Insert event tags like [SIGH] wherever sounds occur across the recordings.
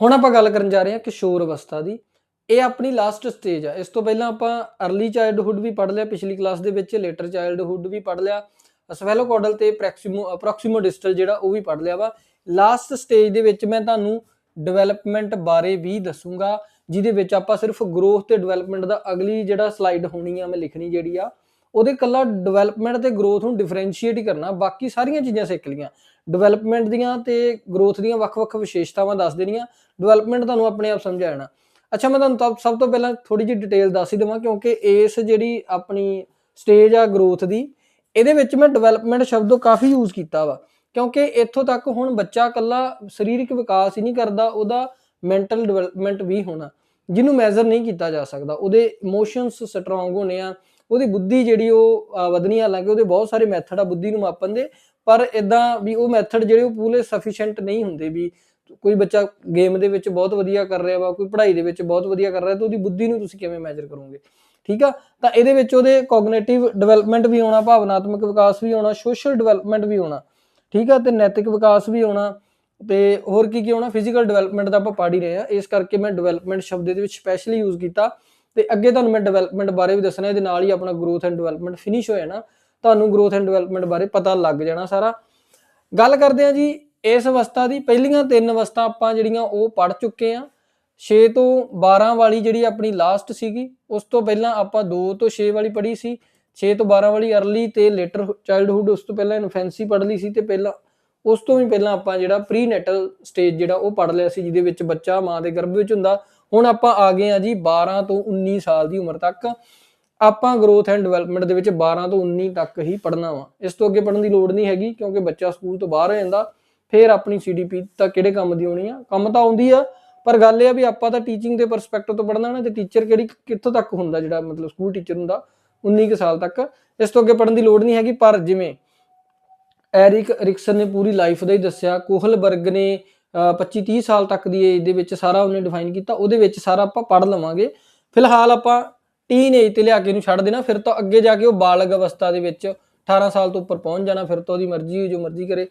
ਹੁਣ ਆਪਾਂ ਗੱਲ ਕਰਨ ਜਾ ਰਹੇ ਹਾਂ ਕਿਸ਼ੋਰ ਅਵਸਥਾ ਦੀ। ਇਹ ਆਪਣੀ ਲਾਸਟ ਸਟੇਜ ਆ। ਇਸ ਤੋਂ ਪਹਿਲਾਂ ਆਪਾਂ अर्ਲੀ ਚਾਈਲਡਹੁੱਡ ਵੀ ਪੜ੍ਹ ਲਿਆ, ਪਿਛਲੀ ਕਲਾਸ ਦੇ ਵਿੱਚ ਲੇਟਰ ਚਾਈਲਡਹੁੱਡ ਵੀ ਪੜ੍ਹ ਲਿਆ। ਸਵੈਲੋ ਸਫੈਲੋਕੋਡਲ ਤੇ ਪ੍ਰੈਕਸੀਮੋ ਅਪਰੋਕਸੀਮੋ ਡਿਸਟਲ ਜਿਹੜਾ ਉਹ ਵੀ ਪੜ੍ਹ ਲਿਆ ਵਾ। ਲਾਸਟ ਸਟੇਜ ਦੇ ਵਿੱਚ ਮੈਂ ਤੁਹਾਨੂੰ ਡਿਵੈਲਪਮੈਂਟ ਬਾਰੇ ਵੀ ਦੱਸੂਗਾ, ਜਿਹਦੇ ਵਿੱਚ ਆਪਾਂ ਸਿਰਫ ਗਰੋਥ ਤੇ ਡਿਵੈਲਪਮੈਂਟ ਦਾ ਅਗਲੀ ਜਿਹੜਾ ਸਲਾਈਡ ਹੋਣੀ ਆ, ਮੈਂ ਲਿਖਣੀ ਜਿਹੜੀ ਆ ਉਹਦੇ ਕੱਲਾ ਡਿਵੈਲਪਮੈਂਟ ਤੇ ਗਰੋਥ ਨੂੰ ਡਿਫਰੈਂਸ਼ੀਏਟ ਹੀ ਕਰਨਾ, ਬਾਕੀ ਸਾਰੀਆਂ ਚੀਜ਼ਾਂ ਸਿੱਖ ਲੀਆਂ ਡਿਵੈਲਪਮੈਂਟ ਦੀਆਂ ਤੇ ਗਰੋਥ ਦੀਆਂ ਵੱਖ-ਵੱਖ ਵਿਸ਼ੇਸ਼ਤਾਵਾਂ ਦੱਸ ਦੇਣੀਆਂ। ਡਿਵੈਲਪਮੈਂਟ ਤੁਹਾਨੂੰ ਆਪਣੇ ਆਪ ਸਮਝ ਆ ਅੱਛਾ, ਮੈਂ ਤੁਹਾਨੂੰ ਤਾਂ ਸਭ ਤੋਂ ਪਹਿਲਾਂ ਥੋੜੀ ਜਿਹੀ ਡਿਟੇਲ ਦੱਸ ਹੀ ਦੇਵਾਂ, ਕਿਉਂਕਿ ਇਸ ਜਿਹੜੀ ਆਪਣੀ ਸਟੇਜ ਆ ਗਰੋਥ ਦੀ, ਇਹਦੇ ਵਿੱਚ ਮੈਂ ਡਿਵੈਲਪਮੈਂਟ ਸ਼ਬਦ ਕਾਫੀ ਯੂਜ਼ ਕੀਤਾ ਵਾ। ਕਿਉਂਕਿ ਇੱਥੋਂ ਤੱਕ ਹੁਣ ਬੱਚਾ ਕੱਲਾ ਸਰੀਰਕ ਵਿਕਾਸ ਹੀ ਨਹੀਂ ਕਰਦਾ, ਉਹਦਾ ਮੈਂਟਲ ਡਿਵੈਲਪਮੈਂਟ ਵੀ ਹੋਣਾ, ਜਿਹਨੂੰ ਮੈਜ਼ਰ ਨਹੀਂ ਕੀਤਾ ਜਾ ਸਕਦਾ। ਉਹਦੇ ਇਮੋਸ਼ਨਸ ਸਟਰੋਂਗ ਹੋਣੇ ਆ ਉਹਦੀ ਬੁੱਧੀ ਜਿਹੜੀ ਉਹ ਵਧਣੀ ਹਾਲਾਂਕਿ ਉਹਦੇ ਬਹੁਤ ਸਾਰੇ ਮੈਥਡ ਆ ਬੁੱਧੀ ਨੂੰ ਮਾਪਣ ਦੇ, ਪਰ ਇਦਾਂ ਵੀ ਉਹ ਮੈਥਡ ਜਿਹੜੇ ਉਹ ਪੂਰੇ ਸਫੀਸ਼ੀਐਂਟ ਨਹੀਂ ਹੁੰਦੇ ਵੀ ਕੋਈ ਬੱਚਾ ਗੇਮ ਦੇ ਵਿੱਚ ਬਹੁਤ ਵਧੀਆ ਕਰ ਰਿਹਾ ਵਾ, ਕੋਈ ਪੜ੍ਹਾਈ ਦੇ ਵਿੱਚ ਬਹੁਤ ਵਧੀਆ ਕਰ ਰਿਹਾ, ਤਾਂ ਉਹਦੀ ਬੁੱਧੀ ਨੂੰ ਤੁਸੀਂ ਕਿਵੇਂ ਮੈਜ਼ਰ ਕਰੋਗੇ? ਠੀਕ ਆ? ਤਾਂ ਇਹਦੇ ਵਿੱਚ ਉਹਦੇ ਕੋਗਨੀਟਿਵ ਡਿਵੈਲਪਮੈਂਟ ਵੀ ਹੋਣਾ, ਭਾਵਨਾਤਮਕ ਵਿਕਾਸ ਵੀ ਹੋਣਾ ਸੋਸ਼ਲ ਡਿਵੈਲਪਮੈਂਟ ਵੀ ਹੋਣਾ, ਠੀਕ ਆ? ਤੇ ਨੈਤਿਕ ਵਿਕਾਸ ਵੀ ਹੋਣਾ, ਤੇ ਹੋਰ ਕੀ ਕੀ ਹੋਣਾ? ਫਿਜ਼ੀਕਲ ਡਿਵੈਲਪਮੈਂਟ ਦਾ ਆਪਾਂ ਪੜ੍ਹ ਹੀ ਰਹੇ ਆ, ਇਸ ਕਰਕੇ ਮੈਂ ਡਿਵੈਲਪਮੈਂਟ ਸ਼ਬਦ ਦੇ ਵਿੱਚ ਸਪੈਸ਼ਲੀ ਯੂਜ਼ ਕੀਤਾ। ਤੇ ਅੱਗੇ ਤੁਹਾਨੂੰ ਮੈਂ ਡਿਵੈਲਪਮੈਂਟ ਬਾਰੇ ਵੀ ਦੱਸਣਾ, ਇਹਦੇ ਨਾਲ ਹੀ ਆਪਣਾ ਗਰੋਥ ਐਂਡ ਡਿਵੈਲਪਮੈਂਟ ਫਿਨਿਸ਼ ਹੋ ਜਾਣਾ। ਤੁਹਾਨੂੰ ਗਰੋਥ ਐਂਡ ਡਿਵੈਲਪਮੈਂਟ ਬਾਰੇ ਪਤਾ ਲੱਗ ਜਾਣਾ ਸਾਰਾ। ਗੱਲ ਕਰਦੇ ਆ ਜੀ, ਇਸ ਅਵਸਥਾ ਦੀ ਪਹਿਲੀਆਂ ਤਿੰਨ ਅਵਸਥਾ ਆਪਾਂ ਜਿਹੜੀਆਂ ਉਹ ਪੜ ਚੁੱਕੇ ਆ 6 ਤੋਂ 12 ਵਾਲੀ ਜਿਹੜੀ ਆਪਣੀ ਲਾਸਟ ਸੀਗੀ, ਉਸ ਤੋਂ ਪਹਿਲਾਂ ਆਪਾਂ 2 ਤੋਂ 6 ਵਾਲੀ ਪੜ੍ਹੀ ਸੀ। 6 ਤੋਂ 12 ਵਾਲੀ ਅਰਲੀ ਤੇ ਲੇਟਰ ਚਾਈਲਡਹੁੱਡ ਉਸ ਤੋਂ ਪਹਿਲਾਂ ਇਨਫੈਂਸੀ ਪੜ੍ਹ ਲਈ ਸੀ ਤੇ ਪਹਿਲਾਂ, ਉਸ ਤੋਂ ਵੀ ਪਹਿਲਾਂ ਆਪਾਂ ਜਿਹੜਾ ਪ੍ਰੀਨੈਟਲ ਸਟੇਜ ਜਿਹੜਾ ਉਹ ਪੜ੍ਹ ਲਿਆ ਸੀ, ਜਿਹਦੇ ਵਿੱਚ ਬੱਚਾ ਮਾਂ ਦੇ ਗਰਭ ਵਿੱਚ ਹੁੰਦਾ। ਹੁਣ ਆਪਾਂ ਆ ਗਏ ਆ ਜੀ 12 ਤੋਂ 19 ਸਾਲ ਦੀ ਉਮਰ ਤੱਕ। ਆਪਾਂ ਗਰੋਥ ਐਂਡ ਡਿਵੈਲਪਮੈਂਟ ਦੇ ਵਿੱਚ 12 ਤੋਂ 19 ਤੱਕ ਹੀ ਪੜ੍ਹਨਾ ਵਾ। ਇਸ ਤੋਂ ਅੱਗੇ ਪੜ੍ਹਨ ਦੀ ਲੋੜ ਨਹੀਂ ਹੈਗੀ ਕਿਉਂਕਿ ਬੱਚਾ ਸਕੂਲ ਤੋਂ ਬਾਹਰ ਹੋ ਜਾਂਦਾ। ਫਿਰ ਆਪਣੀ ਸੀਡੀਪੀ ਤਾਂ ਕਿਹੜੇ ਕੰਮ ਦੀ ਹੋਣੀ ਆ? ਕੰਮ ਤਾਂ ਆਉਂਦੀ ਆ, ਪਰ ਗੱਲ ਇਹ ਆ ਵੀ ਆਪਾਂ ਤਾਂ ਟੀਚਿੰਗ ਦੇ ਪਰਸਪੈਕਟਿਵ ਤੋਂ ਪੜ੍ਹਨਾ ਨਾ ਤੇ ਟੀਚਰ ਕਿਹੜੀ ਕਿੱਥੋਂ ਤੱਕ ਹੁੰਦਾ ਜਿਹੜਾ ਮਤਲਬ ਸਕੂਲ ਟੀਚਰ ਹੁੰਦਾ 19 ਕੁ ਸਾਲ ਤੱਕ। ਇਸ ਤੋਂ ਅੱਗੇ ਪੜ੍ਹਨ ਦੀ ਲੋੜ ਨਹੀਂ ਹੈਗੀ, ਪਰ ਜਿਵੇਂ ਐਰਿਕ ਰਿਕਸਨ ਨੇ ਪੂਰੀ ਲਾਈਫ ਦਾ ਹੀ ਦੱਸਿਆ ਕੋਹਲਬਰਗ ਨੇ 25 30 ਸਾਲ ਤੱਕ ਦੀ ਏਜ ਦੇ ਵਿੱਚ ਸਾਰਾ ਉਹਨੇ ਡਿਫਾਈਨ ਕੀਤਾ, ਉਹਦੇ ਵਿੱਚ ਸਾਰਾ ਆਪਾਂ ਪੜ੍ਹ ਲਵਾਂਗੇ। ਫਿਲਹਾਲ ਆਪਾਂ ਟੀਨ ਏਜ ਤੇ ਲਿਆ ਕੇ ਇਹਨੂੰ ਛੱਡ ਦੇਣਾ, ਫਿਰ ਤਾਂ ਅੱਗੇ ਜਾ ਕੇ ਉਹ ਬਾਲਗ ਅਵਸਥਾ ਦੇ ਵਿੱਚ 18 ਸਾਲ ਤੋਂ ਉੱਪਰ ਪਹੁੰਚ ਜਾਣਾ, ਫਿਰ ਤਾਂ ਉਹਦੀ ਮਰਜ਼ੀ ਜੋ ਮਰਜ਼ੀ ਕਰੇ।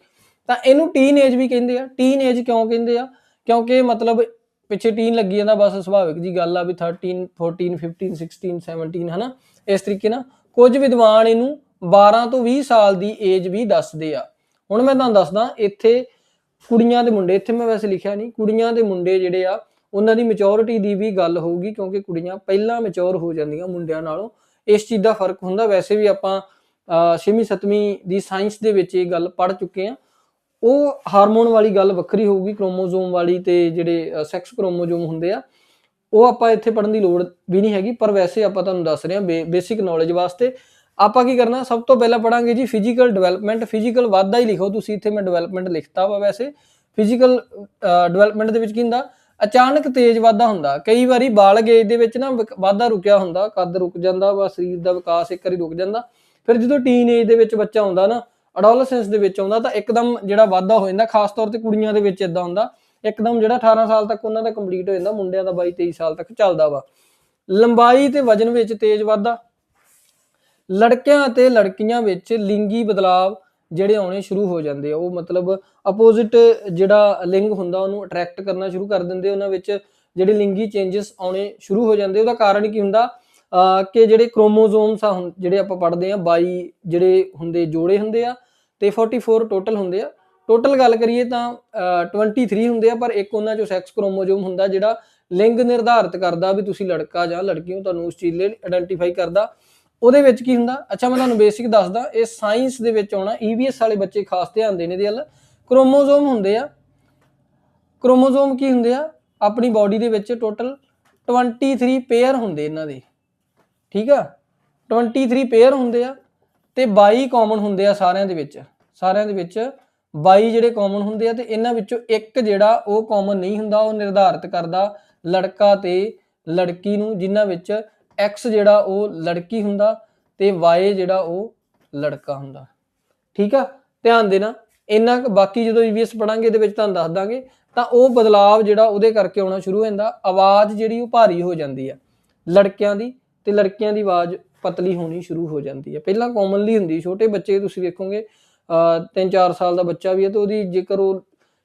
ਤਾਂ ਇਹਨੂੰ ਟੀਨ ਏਜ ਵੀ ਕਹਿੰਦੇ ਆ। ਟੀਨ ਏਜ ਕਿਉਂ ਕਹਿੰਦੇ ਆ? ਕਿਉਂਕਿ ਮਤਲਬ ਪਿੱਛੇ ਟੀਨ ਲੱਗੀ ਜਾਂਦਾ, ਬਸ ਸੁਭਾਵਿਕ ਜੀ ਗੱਲ ਆ ਵੀ 13 14 15 16 17 ਹਨਾ? ਇਸ ਤਰੀਕੇ ਨਾਲ ਕੁਝ ਵਿਦਵਾਨ ਇਹਨੂੰ 12 ਤੋਂ 20 ਸਾਲ ਦੀ ਏਜ ਵੀ ਦੱਸਦੇ ਆ। ਹੁਣ ਮੈਂ ਤੁਹਾਨੂੰ ਦੱਸਦਾ, ਇੱਥੇ ਕੁੜੀਆਂ ਦੇ ਮੁੰਡੇ, ਇੱਥੇ ਮੈਂ ਵੈਸੇ ਲਿਖਿਆ ਨਹੀਂ, ਕੁੜੀਆਂ ਦੇ ਮੁੰਡੇ ਜਿਹੜੇ ਆ, ਉਹਨਾਂ ਦੀ ਮੈਚੁਰਿਟੀ ਦੀ ਵੀ ਗੱਲ ਹੋਊਗੀ ਕਿਉਂਕਿ ਕੁੜੀਆਂ ਪਹਿਲਾਂ ਮੈਚੁਰ ਹੋ ਜਾਂਦੀਆਂ ਮੁੰਡਿਆਂ ਨਾਲੋਂ। ਇਸ ਚੀਜ਼ ਦਾ ਫ਼ਰਕ ਹੁੰਦਾ, ਵੈਸੇ ਵੀ ਆਪਾਂ 6ਵੀਂ 7ਵੀਂ ਦੀ ਸਾਇੰਸ ਦੇ ਵਿੱਚ ਇਹ ਗੱਲ ਪੜ੍ਹ ਚੁੱਕੇ ਆ। ਉਹ ਹਾਰਮੋਨ ਵਾਲੀ ਗੱਲ ਵੱਖਰੀ ਹੋਊਗੀ ਕ੍ਰੋਮੋਸੋਮ ਵਾਲੀ ਤੇ ਜਿਹੜੇ ਸੈਕਸ ਕ੍ਰੋਮੋਸੋਮ ਹੁੰਦੇ ਆ, ਉਹ ਆਪਾਂ ਇੱਥੇ ਪੜਨ ਦੀ ਲੋੜ ਵੀ ਨਹੀਂ ਹੈਗੀ, ਪਰ ਵੈਸੇ ਆਪਾਂ ਤੁਹਾਨੂੰ ਦੱਸ ਰਹੇ ਹਾਂ ਬੇਸਿਕ ਨੌਲੇਜ ਵਾਸਤੇ ਆਪਾਂ ਕੀ ਕਰਨਾ, ਸਭ ਤੋਂ ਪਹਿਲਾਂ ਪੜਾਂਗੇ ਜੀ ਫਿਜ਼ੀਕਲ ਡਿਵੈਲਪਮੈਂਟ ਫਿਜ਼ੀਕਲ ਵਾਧਾ ਹੀ ਲਿਖੋ ਤੁਸੀਂ, ਇੱਥੇ ਮੈਂ ਡਿਵੈਲਪਮੈਂਟ ਲਿਖਤਾ ਵਾ ਵੈਸੇ। ਫਿਜ਼ੀਕਲ ਡਿਵੈਲਪਮੈਂਟ ਦੇ ਵਿੱਚ ਕੀ ਹੁੰਦਾ, ਅਚਾਨਕ ਤੇਜ਼ ਵਾਧਾ ਹੁੰਦਾ। ਕਈ ਵਾਰੀ ਬਾਲਗ ਏਜ ਦੇ ਵਿੱਚ ਨਾ ਵਿਕ- ਵਾਧਾ ਰੁਕਿਆ ਹੁੰਦਾ, ਕੱਦ ਰੁਕ ਜਾਂਦਾ ਵਾ, ਸਰੀਰ ਦਾ ਵਿਕਾਸ ਇੱਕ ਵਾਰੀ ਰੁਕ ਜਾਂਦਾ। ਫਿਰ ਜਦੋਂ ਟੀਨ ਏਜ ਦੇ ਵਿੱਚ ਬੱਚਾ ਆਉਂਦਾ ਨਾ ਅਡੋਲਸੈਂਸ ਦੇ ਵਿੱਚ ਆਉਂਦਾ, ਤਾਂ ਇੱਕਦਮ ਜਿਹੜਾ ਵਾਧਾ ਹੋ ਜਾਂਦਾ, ਖਾਸ ਤੌਰ ਤੇ ਕੁੜੀਆਂ ਦੇ ਵਿੱਚ ਇਦਾਂ ਹੁੰਦਾ, ਇੱਕਦਮ ਜਿਹੜਾ 18 ਸਾਲ ਤੱਕ ਉਹਨਾਂ ਦਾ ਕੰਪਲੀਟ ਹੋ ਜਾਂਦਾ, ਮੁੰਡਿਆਂ ਦਾ 22 23 ਸਾਲ ਤੱਕ ਚੱਲਦਾ ਵਾ। ਲੰਬਾਈ ਤੇ ਵਜਨ ਵਿੱਚ ਤੇਜ਼ ਵਾਧਾ ਲੜਕਿਆਂ ਅਤੇ ਲੜਕੀਆਂ ਵਿੱਚ ਲਿੰਗੀ ਬਦਲਾਵ ਜਿਹੜੇ ਆਉਣੇ ਸ਼ੁਰੂ ਹੋ ਜਾਂਦੇ ਆ। ਉਹ ਮਤਲਬ ਆਪੋਜ਼ਿਟ ਜਿਹੜਾ ਲਿੰਗ ਹੁੰਦਾ, ਉਹਨੂੰ ਅਟਰੈਕਟ ਕਰਨਾ ਸ਼ੁਰੂ ਕਰ ਦਿੰਦੇ ਉਹਨਾਂ ਵਿੱਚ ਜਿਹੜੇ ਲਿੰਗੀ ਚੇਂਜਸ ਆਉਣੇ ਸ਼ੁਰੂ ਹੋ ਜਾਂਦੇ ਉਹਦਾ ਕਾਰਨ ਕੀ ਹੁੰਦਾ? ਕਿ ਜਿਹੜੇ ਕ੍ਰੋਮੋਸੋਮਸ ਆ ਹੁਣ, ਜਿਹੜੇ ਆਪਾਂ ਪੜ੍ਹਦੇ ਆ 22 ਜਿਹੜੇ ਹੁੰਦੇ, ਜੋੜੇ ਹੁੰਦੇ ਆ ਤੇ 44 ਟੋਟਲ ਹੁੰਦੇ ਆ। ਟੋਟਲ ਗੱਲ ਕਰੀਏ ਤਾਂ, ਅਹ 23 ਹੁੰਦੇ ਆ, ਪਰ ਇੱਕ ਉਹਨਾਂ ਚੋਂ ਸੈਕਸ ਕ੍ਰੋਮੋਸੋਮ ਹੁੰਦਾ ਜਿਹੜਾ ਲਿੰਗ ਨਿਰਧਾਰਿਤ ਕਰਦਾ ਵੀ ਤੁਸੀਂ ਲੜਕਾ ਜਾਂ ਲੜਕੀ ਹੋ, ਤੁਹਾਨੂੰ ਉਸ ਚੀਜ਼ ਲਈ ਆਇਡੈਂਟੀਫਾਈ ਕਰਦਾ। ਉਹਦੇ ਵਿੱਚ ਕੀ ਹੁੰਦਾ? ਅੱਛਾ, ਮੈਂ ਤੁਹਾਨੂੰ ਬੇਸਿਕ ਦੱਸਦਾ। ਇਹ ਸਾਇੰਸ ਦੇ ਵਿੱਚ ਆਉਣਾ ਈਵੀਐਸ ਵਾਲੇ ਬੱਚੇ ਖਾਸ ਧਿਆਨ ਦੇਣੇ ਦੇ ਵੱਲ। ਕ੍ਰੋਮੋਸੋਮ ਹੁੰਦੇ ਆ। ਕ੍ਰੋਮੋਸੋਮ ਕੀ ਹੁੰਦੇ ਆ? ਆਪਣੀ ਬਾਡੀ ਦੇ ਵਿੱਚ ਟੋਟਲ 23 ਪੇਅਰ ਹੁੰਦੇ ਇਹਨਾਂ ਦੇ। ਠੀਕ ਆ? 23 ਪੇਅਰ ਹੁੰਦੇ ਆ ਤੇ 22 ਕਾਮਨ ਹੁੰਦੇ ਆ ਸਾਰਿਆਂ ਦੇ ਵਿੱਚ। ਸਾਰਿਆਂ ਦੇ ਵਿੱਚ 22 ਜਿਹੜੇ ਕਾਮਨ ਹੁੰਦੇ ਆ ਤੇ ਇਹਨਾਂ ਵਿੱਚੋਂ ਇੱਕ ਜਿਹੜਾ ਉਹ ਕਾਮਨ ਨਹੀਂ ਹੁੰਦਾ, ਉਹ ਨਿਰਧਾਰਿਤ ਕਰਦਾ ਲੜਕਾ ਤੇ ਲੜਕੀ ਨੂੰ, ਜਿਨ੍ਹਾਂ ਵਿੱਚ x ਜਿਹੜਾ ਉਹ ਲੜਕੀ ਹੁੰਦਾ ਤੇ y ਜਿਹੜਾ ਉਹ ਲੜਕਾ ਹੁੰਦਾ। ਠੀਕ ਆ? ਧਿਆਨ ਦੇਣਾ, ਇੰਨਾ ਬਾਕੀ ਜਦੋਂ ਈਵੀਐਸ ਪੜਾਂਗੇ ਇਹਦੇ ਵਿੱਚ ਤੁਹਾਨੂੰ ਦੱਸ ਦਾਂਗੇ, ਤਾਂ ਉਹ ਬਦਲਾਵ ਜਿਹੜਾ ਉਹਦੇ ਕਰਕੇ ਆਉਣਾ ਸ਼ੁਰੂ ਹੋ ਜਾਂਦਾ, ਆਵਾਜ਼ ਜਿਹੜੀ ਉਹ ਭਾਰੀ ਹੋ ਜਾਂਦੀ ਆ। ਲੜਕਿਆਂ ਦੀ ਤੇ ਲੜਕੀਆਂ ਦੀ ਆਵਾਜ਼ ਪਤਲੀ ਹੋਣੀ ਸ਼ੁਰੂ ਹੋ ਜਾਂਦੀ ਹੈ ਪਹਿਲਾਂ ਕਾਮਨਲੀ ਹੁੰਦੀ, ਛੋਟੇ ਬੱਚੇ ਤੁਸੀਂ ਵੇਖੋਗੇ 3-4 ਸਾਲ ਦਾ ਬੱਚਾ ਵੀ ਹੈ ਤੇ ਉਹਦੀ ਜੇਕਰ ਉਹ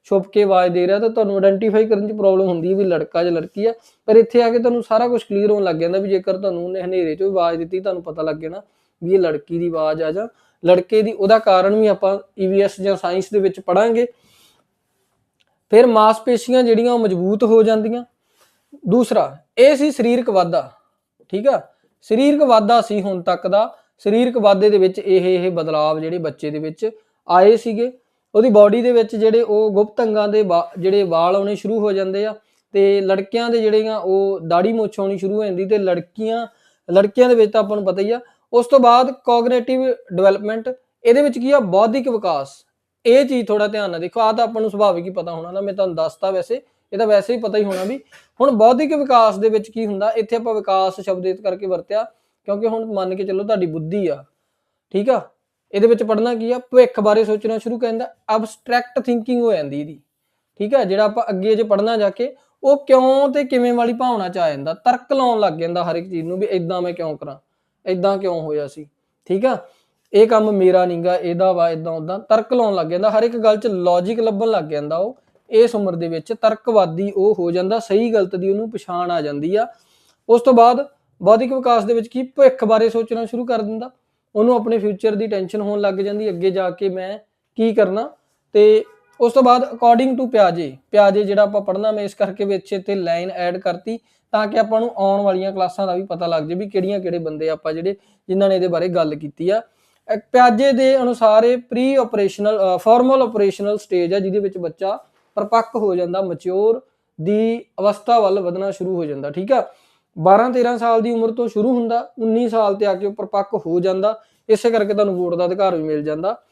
ਛੁਪ ਕੇ ਆਵਾਜ਼ ਦੇ ਰਿਹਾ ਤਾਂ ਤੁਹਾਨੂੰ ਆਇਡੈਂਟੀਫਾਈ ਕਰਨ 'ਚ ਪ੍ਰੋਬਲਮ ਹੁੰਦੀ ਹੈ ਵੀ ਲੜਕਾ ਜਾਂ ਲੜਕੀ ਆ। ਪਰ ਇੱਥੇ ਆ ਕੇ ਤੁਹਾਨੂੰ ਸਾਰਾ ਕੁਝ ਕਲੀਅਰ ਹੋਣ ਲੱਗ ਜਾਂਦਾ ਵੀ ਜੇਕਰ ਤੁਹਾਨੂੰ ਉਹਨੇ ਹਨੇਰੇ 'ਚੋਂ ਆਵਾਜ਼ ਦਿੱਤੀ ਤੁਹਾਨੂੰ ਪਤਾ ਲੱਗ ਜਾਣਾ ਵੀ ਇਹ ਲੜਕੀ ਦੀ ਆਵਾਜ਼ ਆ ਜਾਂ ਲੜਕੇ ਦੀ ਉਹਦਾ ਕਾਰਨ ਵੀ ਆਪਾਂ ਈਵੀਐਸ ਜਾਂ ਸਾਇੰਸ ਦੇ ਵਿੱਚ ਪੜਾਂਗੇ ਫਿਰ ਮਾਸਪੇਸ਼ੀਆਂ ਜਿਹੜੀਆਂ ਉਹ ਮਜ਼ਬੂਤ ਹੋ ਜਾਂਦੀਆਂ। ਦੂਸਰਾ, ਇਹ ਸੀ ਸਰੀਰਕ ਵਾਧਾ, ਠੀਕ ਆ? ਸਰੀਰਕ ਵਾਧਾ ਸੀ ਹੁਣ ਤੱਕ ਦਾ। ਸਰੀਰਕ ਵਾਧੇ ਦੇ ਵਿੱਚ ਇਹ ਇਹ ਬਦਲਾਵ ਜਿਹੜੇ ਬੱਚੇ ਦੇ ਵਿੱਚ ਆਏ ਸੀਗੇ। ਉਹਦੀ ਬਾਡੀ ਦੇ ਵਿੱਚ ਜਿਹੜੇ ਉਹ ਗੁਪਤ ਅੰਗਾਂ ਦੇ ਵਾ- ਜਿਹੜੇ ਵਾਲ ਆਉਣੇ ਸ਼ੁਰੂ ਹੋ ਜਾਂਦੇ ਆ ਤੇ ਲੜਕਿਆਂ ਦੇ ਜਿਹੜੀਆਂ ਉਹ ਦਾੜੀ ਮੁੱਛ ਆਉਣੀ ਸ਼ੁਰੂ ਹੋ ਜਾਂਦੀ ਤੇ ਲੜਕੀਆਂ ਲੜਕੀਆਂ ਦੇ ਵਿੱਚ ਤਾਂ ਆਪਾਂ ਨੂੰ ਪਤਾ ਹੀ ਆ, ਉਸ ਤੋਂ ਬਾਅਦ ਕੋਗਨੀਟਿਵ ਡਿਵੈਲਪਮੈਂਟ ਇਹਦੇ ਵਿੱਚ ਕੀ ਆ, ਬੌਧਿਕ ਵਿਕਾਸ। ਇਹ ਚੀਜ਼ ਥੋੜਾ ਧਿਆਨ ਨਾਲ ਦੇਖੋ ਆ ਤਾਂ ਆਪਾਂ ਨੂੰ ਸੁਭਾਵਿਕ ਹੀ ਪਤਾ ਹੋਣਾ ਨਾ, ਮੈਂ ਤੁਹਾਨੂੰ ਦੱਸਤਾ ਵੈਸੇ, ਇਹ ਤਾਂ ਵੈਸੇ ਹੀ ਪਤਾ ਹੀ ਹੋਣਾ ਵੀ। ਹੁਣ ਬੌਧਿਕ ਵਿਕਾਸ ਦੇ ਵਿੱਚ ਕੀ ਹੁੰਦਾ, ਇੱਥੇ ਆਪਾਂ ਵਿਕਾਸ ਸ਼ਬਦ ਇਸ ਕਰਕੇ ਵਰਤਿਆ ਕਿਉਂਕਿ ਹੁਣ ਮੰਨ ਕੇ ਚੱਲੋ ਤੁਹਾਡੀ ਬੁੱਧੀ ਆ, ਠੀਕ ਆ? ਇਹਦੇ ਵਿੱਚ ਪੜਨਾ ਕੀ ਆ? ਭਵਿੱਖ ਬਾਰੇ ਸੋਚਣਾ ਸ਼ੁਰੂ ਕਹਿੰਦਾ ਅਬਸਟ੍ਰੈਕਟ ਥਿੰਕਿੰਗ ਹੋ ਜਾਂਦੀ ਇਹਦੀ। ਠੀਕ ਆ? ਜਿਹੜਾ ਆਪਾਂ ਅੱਗੇ ਜੇ ਪੜਨਾ ਜਾ ਕੇ, ਉਹ ਕਿਉਂ ਤੇ ਕਿਵੇਂ ਵਾਲੀ ਭਾਵਨਾ ਚ ਆ ਜਾਂਦਾ? ਤਰਕ ਲਾਉਣ ਲੱਗ ਜਾਂਦਾ ਹਰ ਇੱਕ ਚੀਜ਼ ਨੂੰ ਵੀ ਇਦਾਂ ਮੈਂ ਕਿਉਂ ਕਰਾਂ? ਇਦਾਂ ਕਿਉਂ ਹੋਇਆ ਸੀ? ਠੀਕ ਆ? ਇਹ ਕੰਮ ਮੇਰਾ ਨਹੀਂਗਾ ਇਹਦਾ ਵਾ ਇਦਾਂ ਉਦਾਂ ਤਰਕ ਲਾਉਣ ਲੱਗ ਜਾਂਦਾ। ਹਰ ਇੱਕ ਗੱਲ 'ਚ ਲੌਜੀਕ ਲੱਭਣ ਲੱਗ ਜਾਂਦਾ ਉਹ। ਇਸ ਉਮਰ ਦੇ ਵਿੱਚ ਤਰਕਵਾਦੀ ਉਹ ਹੋ ਜਾਂਦਾ, ਸਹੀ ਗਲਤ ਦੀ ਉਹਨੂੰ ਪਛਾਣ ਆ ਜਾਂਦੀ ਆ। ਉਸ ਤੋਂ ਬਾਅਦ, ਬੌਧਿਕ ਵਿਕਾਸ ਦੇ ਵਿੱਚ ਕੀ? ਭਵਿੱਖ ਬਾਰੇ ਸੋਚਣਾ ਸ਼ੁਰੂ ਕਰ ਦਿੰਦਾ। ਉਹਨੂੰ ਆਪਣੇ ਫਿਊਚਰ ਦੀ ਟੈਨਸ਼ਨ ਹੋਣ ਲੱਗ ਜਾਂਦੀ, ਅੱਗੇ ਜਾ ਕੇ ਮੈਂ ਕੀ ਕਰਨਾ? ਤੇ ਉਸ ਤੋਂ ਬਾਅਦ ਅਕੋਰਡਿੰਗ ਟੂ ਪਿਆਜੇ ਪਿਆਜੇ ਜਿਹੜਾ ਆਪਾਂ ਪੜ੍ਹਨਾ, ਮੈਂ ਇਸ ਕਰਕੇ ਵਿੱਚ ਇੱਥੇ ਲਾਈਨ ਐਡ ਕਰਤੀ, ਤਾਂ ਕਿ ਆਪਾਂ ਨੂੰ ਆਉਣ ਵਾਲੀਆਂ ਕਲਾਸਾਂ ਦਾ ਵੀ ਪਤਾ ਲੱਗ ਜੇ ਵੀ ਕਿਹੜੀਆਂ ਕਿਹੜੇ ਬੰਦੇ ਆਪਾਂ ਜਿਹੜੇ ਜਿਨ੍ਹਾਂ ਨੇ ਇਹਦੇ ਬਾਰੇ ਗੱਲ ਕੀਤੀ ਆ। ਪਿਆਜੇ ਦੇ ਅਨੁਸਾਰ ਇਹ pre operational formal operational stage ਆ, ਜਿਹਦੇ ਵਿੱਚ ਬੱਚਾ ਪਰਪੱਕ ਹੋ ਜਾਂਦਾ ਮੈਚੁਰ ਦੀ ਅਵਸਥਾ ਵੱਲ ਵਧਣਾ ਸ਼ੁਰੂ ਹੋ ਜਾਂਦਾ, ਠੀਕ ਆ? 12 13 ਸਾਲ ਦੀ ਉਮਰ ਤੋਂ ਸ਼ੁਰੂ ਹੁੰਦਾ 19 ਸਾਲ ਤੇ ਆ ਕੇ ਉਹ ਪਰਿਪੱਕ ਹੋ ਜਾਂਦਾ, ਇਸੇ ਕਰਕੇ ਤੁਹਾਨੂੰ ਵੋਟ ਦਾ ਅਧਿਕਾਰ ਵੀ ਮਿਲ ਜਾਂਦਾ।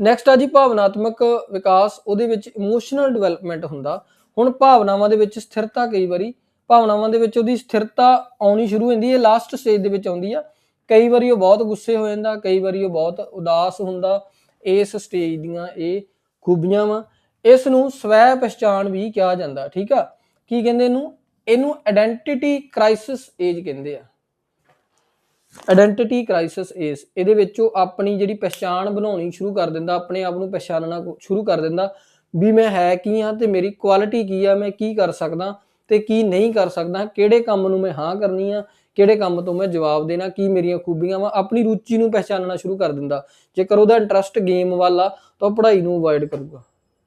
ਨੈਕਸਟ ਆ ਜੀ, ਭਾਵਨਾਤਮਕ ਵਿਕਾਸ, ਉਹਦੇ ਵਿੱਚ ਇਮੋਸ਼ਨਲ ਡਿਵੈਲਪਮੈਂਟ ਹੁੰਦਾ। ਹੁਣ ਭਾਵਨਾਵਾਂ ਦੇ ਵਿੱਚ ਸਥਿਰਤਾ ਕਈ ਵਾਰੀ, ਭਾਵਨਾਵਾਂ ਦੇ ਵਿੱਚ ਉਹਦੀ ਸਥਿਰਤਾ ਆਉਣੀ ਸ਼ੁਰੂ ਹੁੰਦੀ ਹੈ ਲਾਸਟ ਸਟੇਜ ਦੇ ਵਿੱਚ ਆਉਂਦੀ ਆ। ਕਈ ਵਾਰੀ ਉਹ ਬਹੁਤ ਗੁੱਸੇ ਹੋ ਜਾਂਦਾ, ਕਈ ਵਾਰੀ ਉਹ ਬਹੁਤ ਉਦਾਸ ਹੁੰਦਾ। ਇਸ ਸਟੇਜ ਦੀਆਂ ਇਹ ਖੂਬੀਆਂ ਵਾ। ਇਸ ਨੂੰ ਸਵੈ ਪਛਾਣ ਵੀ ਕਿਹਾ ਜਾਂਦਾ, ਠੀਕ ਆ? ਕੀ ਕਹਿੰਦੇ ਇਹਨੂੰ? ਇਹਨੂੰ ਆਇਡੈਂਟੀਟੀ ਕ੍ਰਾਈਸਿਸ ਏਜ ਕਹਿੰਦੇ ਆ। ਆਇਡੈਂਟੀਟੀ ਕ੍ਰਾਈਸਿਸ ਏਜ ਇਹਦੇ ਵਿੱਚ ਉਹ ਆਪਣੀ ਜਿਹੜੀ ਪਛਾਣ ਬਣਾਉਣੀ ਸ਼ੁਰੂ ਕਰ ਦਿੰਦਾ, ਆਪਣੇ ਆਪ ਨੂੰ ਪਛਾਣਨਾ ਸ਼ੁਰੂ ਕਰ ਦਿੰਦਾ ਵੀ ਮੈਂ ਹੈ ਕੀ ਆ ਤੇ ਮੇਰੀ ਕੁਆਲਿਟੀ ਕੀ ਆ, ਮੈਂ ਕੀ ਕਰ ਸਕਦਾ ਤੇ ਕੀ ਨਹੀਂ ਕਰ ਸਕਦਾ, ਕਿਹੜੇ ਕੰਮ ਨੂੰ ਮੈਂ ਹਾਂ ਕਰਨੀ ਆ, ਕਿਹੜੇ ਕੰਮ ਤੋਂ ਮੈਂ ਜਵਾਬ ਦੇਣਾ, ਕੀ ਮੇਰੀਆਂ ਖੂਬੀਆਂ ਵਾ, ਆਪਣੀ ਰੁਚੀ ਨੂੰ ਪਛਾਣਨਾ ਸ਼ੁਰੂ ਕਰ ਦਿੰਦਾ। ਜੇਕਰ ਉਹਦਾ ਇੰਟਰਸਟ ਗੇਮ ਵੱਲ ਆ ਤਾਂ ਉਹ ਪੜ੍ਹਾਈ ਨੂੰ ਅਵੋਇਡ ਕਰੂਗਾ।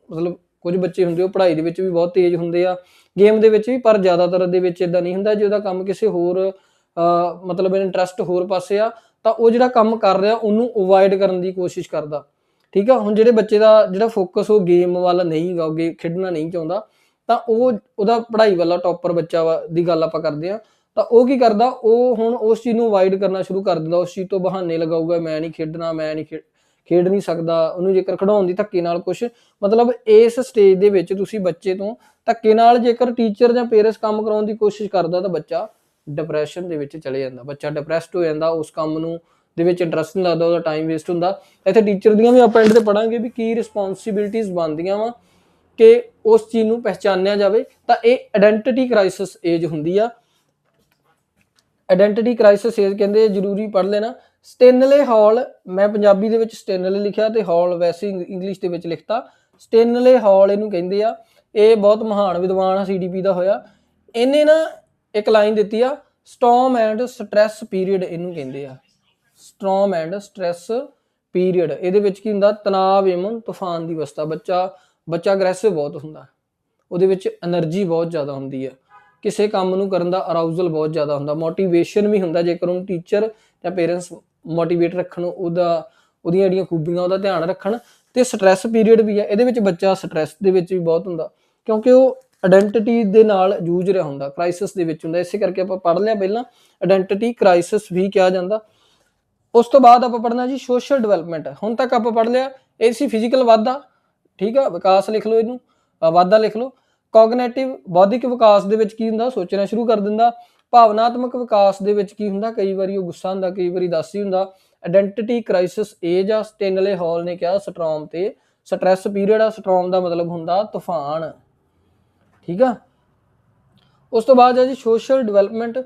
ਮਤਲਬ ਕੁਝ ਬੱਚੇ ਹੁੰਦੇ ਉਹ ਪੜ੍ਹਾਈ ਦੇ ਵਿੱਚ ਵੀ ਬਹੁਤ ਤੇਜ਼ ਹੁੰਦੇ ਆ ਗੇਮ ਦੇ ਵਿੱਚ ਵੀ, ਪਰ ਜ਼ਿਆਦਾਤਰ ਦੇ ਵਿੱਚ ਇਦਾਂ ਨਹੀਂ ਹੁੰਦਾ ਜੇ ਉਹਦਾ ਕੰਮ ਕਿਸੇ ਹੋਰ ਮਤਲਬ ਇੰਟਰਸਟ ਹੋਰ ਪਾਸੇ ਆ, ਤਾਂ ਉਹ ਜਿਹੜਾ ਕੰਮ ਕਰ ਰਿਹਾ, ਉਹਨੂੰ ਅਵੋਇਡ ਕਰਨ ਦੀ ਕੋਸ਼ਿਸ਼ ਕਰਦਾ। ਠੀਕ ਆ? ਹੁਣ ਜਿਹੜੇ ਬੱਚੇ ਦਾ ਜਿਹੜਾ ਫੋਕਸ ਉਹ ਗੇਮ ਵੱਲ ਨਹੀਂ ਗਾ, ਉਹ ਗੇ ਖੇਡਣਾ ਨਹੀਂ ਚਾਹੁੰਦਾ, ਤਾਂ ਉਹ, ਉਹਦਾ ਪੜ੍ਹਾਈ ਵਾਲਾ ਟੌਪਰ ਬੱਚਾ ਵਾ, ਦੀ ਗੱਲ ਆਪਾਂ ਕਰਦੇ ਆ, ਤਾਂ ਉਹ ਕੀ ਕਰਦਾ, ਉਹ ਹੁਣ ਉਸ ਚੀਜ਼ ਨੂੰ ਅਵੋਇਡ ਕਰਨਾ ਸ਼ੁਰੂ ਕਰ ਦਿੰਦਾ, ਉਸ ਚੀਜ਼ ਤੋਂ ਬਹਾਨੇ ਲਗਾਊਗਾ, ਮੈਂ ਨਹੀਂ ਖੇਡਣਾ, ਮੈਂ ਨਹੀਂ ਖੇ- ਖੇਡ ਨਹੀਂ ਸਕਦਾ, ਉਹਨੂੰ ਜੇਕਰ ਖਿਡਾਉਣ ਦੀ ਧੱਕੇ ਨਾਲ ਕੁਝ ਮਤਲਬ ਇਸ ਸਟੇਜ ਦੇ ਵਿੱਚ ਤੁਸੀਂ ਬੱਚੇ ਤੋਂ ਧੱਕੇ ਨਾਲ ਜੇਕਰ ਟੀਚਰ ਜਾਂ ਪੇਰੈਂਟਸ ਕੰਮ ਕਰਾਉਣ ਦੀ ਕੋਸ਼ਿਸ਼ ਕਰਦਾ ਤਾਂ ਬੱਚਾ ਡਿਪਰੈਸ਼ਨ ਦੇ ਵਿੱਚ ਚਲੇ ਜਾਂਦਾ। ਬੱਚਾ ਡਿਪਰੈਸਡ ਹੋ ਜਾਂਦਾ, ਉਸ ਕੰਮ ਨੂੰ ਦੇ ਵਿੱਚ ਇੰਟਰਸਟ ਨਹੀਂ ਲੱਗਦਾ, ਉਹਦਾ ਟਾਈਮ ਵੇਸਟ ਹੁੰਦਾ। ਇੱਥੇ ਟੀਚਰ ਦੀਆਂ ਵੀ ਆਪਾਂ ਐਂਡ ਤੇ ਪੜਾਂਗੇ ਵੀ ਕੀ ਰਿਸਪੌਂਸਿਬਿਲਟੀਆਂ ਬਣਦੀਆਂ ਵਾ ਕਿ ਉਸ ਚੀਜ਼ ਨੂੰ ਪਹਿਚਾਨਿਆ ਜਾਵੇ। ਤਾਂ ਇਹ ਆਇਡੈਂਟੀਟੀ ਕ੍ਰਾਈਸਿਸ ਏਜ ਹੁੰਦੀ ਆ। ਆਇਡੈਂਟੀਟੀ ਕ੍ਰਾਈਸਿਸ ਏਜ ਕਹਿੰਦੇ ਜ਼ਰੂਰੀ ਪੜ ਲੈਣਾ। ਸਟੇਨਲੇ ਹਾਲ, ਮੈਂ ਪੰਜਾਬੀ ਦੇ ਵਿੱਚ ਸਟੇਨਲੇ ਲਿਖਿਆ ਤੇ ਹਾਲ ਵੈਸੇ ਇੰਗਲਿਸ਼ ਦੇ ਵਿੱਚ ਲਿਖਤਾ। ਸਟੇਨਲੇ ਹਾਲ ਇਹਨੂੰ ਕਹਿੰਦੇ ਆ। ਇਹ ਬਹੁਤ ਮਹਾਨ ਵਿਦਵਾਨ ਆ ਸੀਡੀਪੀ ਦਾ ਹੋਇਆ। ਇਹਨੇ ਨਾ ਇੱਕ ਲਾਈਨ ਦਿੱਤੀ ਆ ਸਟਾਰਮ ਐਂਡ ਸਟ੍ਰੈਸ ਪੀਰੀਅਡ ਇਹਨੂੰ ਕਹਿੰਦੇ ਆ। ਸਟਾਰਮ ਐਂਡ ਸਟ੍ਰੈਸ ਪੀਰੀਅਡ ਇਹਦੇ ਵਿੱਚ ਕੀ ਹੁੰਦਾ? ਤਣਾਅ ਏਵਮ ਤੂਫਾਨ ਦੀ ਅਵਸਥਾ। ਬੱਚਾ ਬੱਚਾ ਅਗਰੈਸਿਵ ਬਹੁਤ ਹੁੰਦਾ। ਉਹਦੇ ਵਿੱਚ એનર્ਜੀ ਬਹੁਤ ਜ਼ਿਆਦਾ ਹੁੰਦੀ ਹੈ ਕਿਸੇ ਕੰਮ ਨੂੰ ਕਰਨ ਦਾ ਅਰਾਊਜ਼ਲ ਬਹੁਤ ਜ਼ਿਆਦਾ ਹੁੰਦਾ। ਮੋਟੀਵੇਸ਼ਨ ਵੀ ਹੁੰਦਾ। ਜੇਕਰ ਉਹਨੂੰ ਟੀਚਰ ਜਾਂ ਪੇਰੈਂਟਸ ਮੋਟੀਵੇਟ ਰੱਖਣ, ਉਹਦਾ, ਉਹਦੀਆਂ ਜਿਹੜੀਆਂ ਖੂਬੀਆਂ, ਉਹਦਾ ਧਿਆਨ ਰੱਖਣ ਤੇ ਸਟ੍ਰੈਸ ਪੀਰੀਅਡ ਵੀ ਹੈ ਇਹਦੇ ਵਿੱਚ ਬੱਚਾ ਸਟ੍ਰੈਸ ਦੇ ਵਿੱਚ ਵੀ ਬਹੁਤ ਹੁੰਦਾ, ਕਿਉਂਕਿ ਉਹ ਆਇਡੈਂਟੀਟੀ ਦੇ ਨਾਲ ਜੂਝ ਰਿਹਾ ਹੁੰਦਾ ਕ੍ਰਾਈਸਿਸ ਦੇ ਵਿੱਚ ਹੁੰਦਾ, ਇਸੇ ਕਰਕੇ ਆਪਾਂ ਪੜ੍ਹ ਲਿਆ ਪਹਿਲਾਂ ਆਇਡੈਂਟੀਟੀ ਕ੍ਰਾਈਸਿਸ ਵੀ ਕਿਹਾ ਜਾਂਦਾ। ਉਸ ਤੋਂ ਬਾਅਦ ਆਪਾਂ ਪੜ੍ਹਨਾ ਜੀ ਸੋਸ਼ਲ ਡਿਵੈਲਪਮੈਂਟ ਹੁਣ ਤੱਕ ਆਪਾਂ ਪੜ੍ਹ ਲਿਆ, ਇਹ ਸੀ ਫਿਜ਼ੀਕਲ ਵਾਧਾ, ਠੀਕ ਆ, ਵਿਕਾਸ ਲਿਖ ਲਓ ਇਹਨੂੰ ਵਾਧਾ ਲਿਖ ਲਓ ਕੋਗਨੀਟਿਵ ਬੌਧਿਕ ਵਿਕਾਸ ਦੇ ਵਿੱਚ ਕੀ ਹੁੰਦਾ, ਸੋਚਣਾ ਸ਼ੁਰੂ ਕਰ ਦਿੰਦਾ ਭਾਵਨਾਤਮਕ ਵਿਕਾਸ ਦੇ ਵਿੱਚ ਕੀ ਹੁੰਦਾ? ਕਈ ਵਾਰੀ ਉਹ ਗੁੱਸਾ ਹੁੰਦਾ, ਕਈ ਵਾਰੀ ਦਾਸੀ ਹੁੰਦਾ। ਆਇਡੈਂਟੀਟੀ ਕ੍ਰਾਈਸਿਸ ਏਜ ਆ ਸਟੇਨਲੇ ਹਾਲ ਨੇ ਕਿਹਾ ਸਟਰੋਮ ਤੇ। ਸਟ੍ਰੈਸ ਪੀਰੀਅਡ ਆ ਸਟਰੋਮ ਦਾ ਮਤਲਬ ਹੁੰਦਾ ਤੂਫਾਨ। ਠੀਕ ਆ? ਉਸ ਤੋਂ ਬਾਅਦ ਹੈ ਜੀ ਸੋਸ਼ਲ ਡਿਵੈਲਪਮੈਂਟ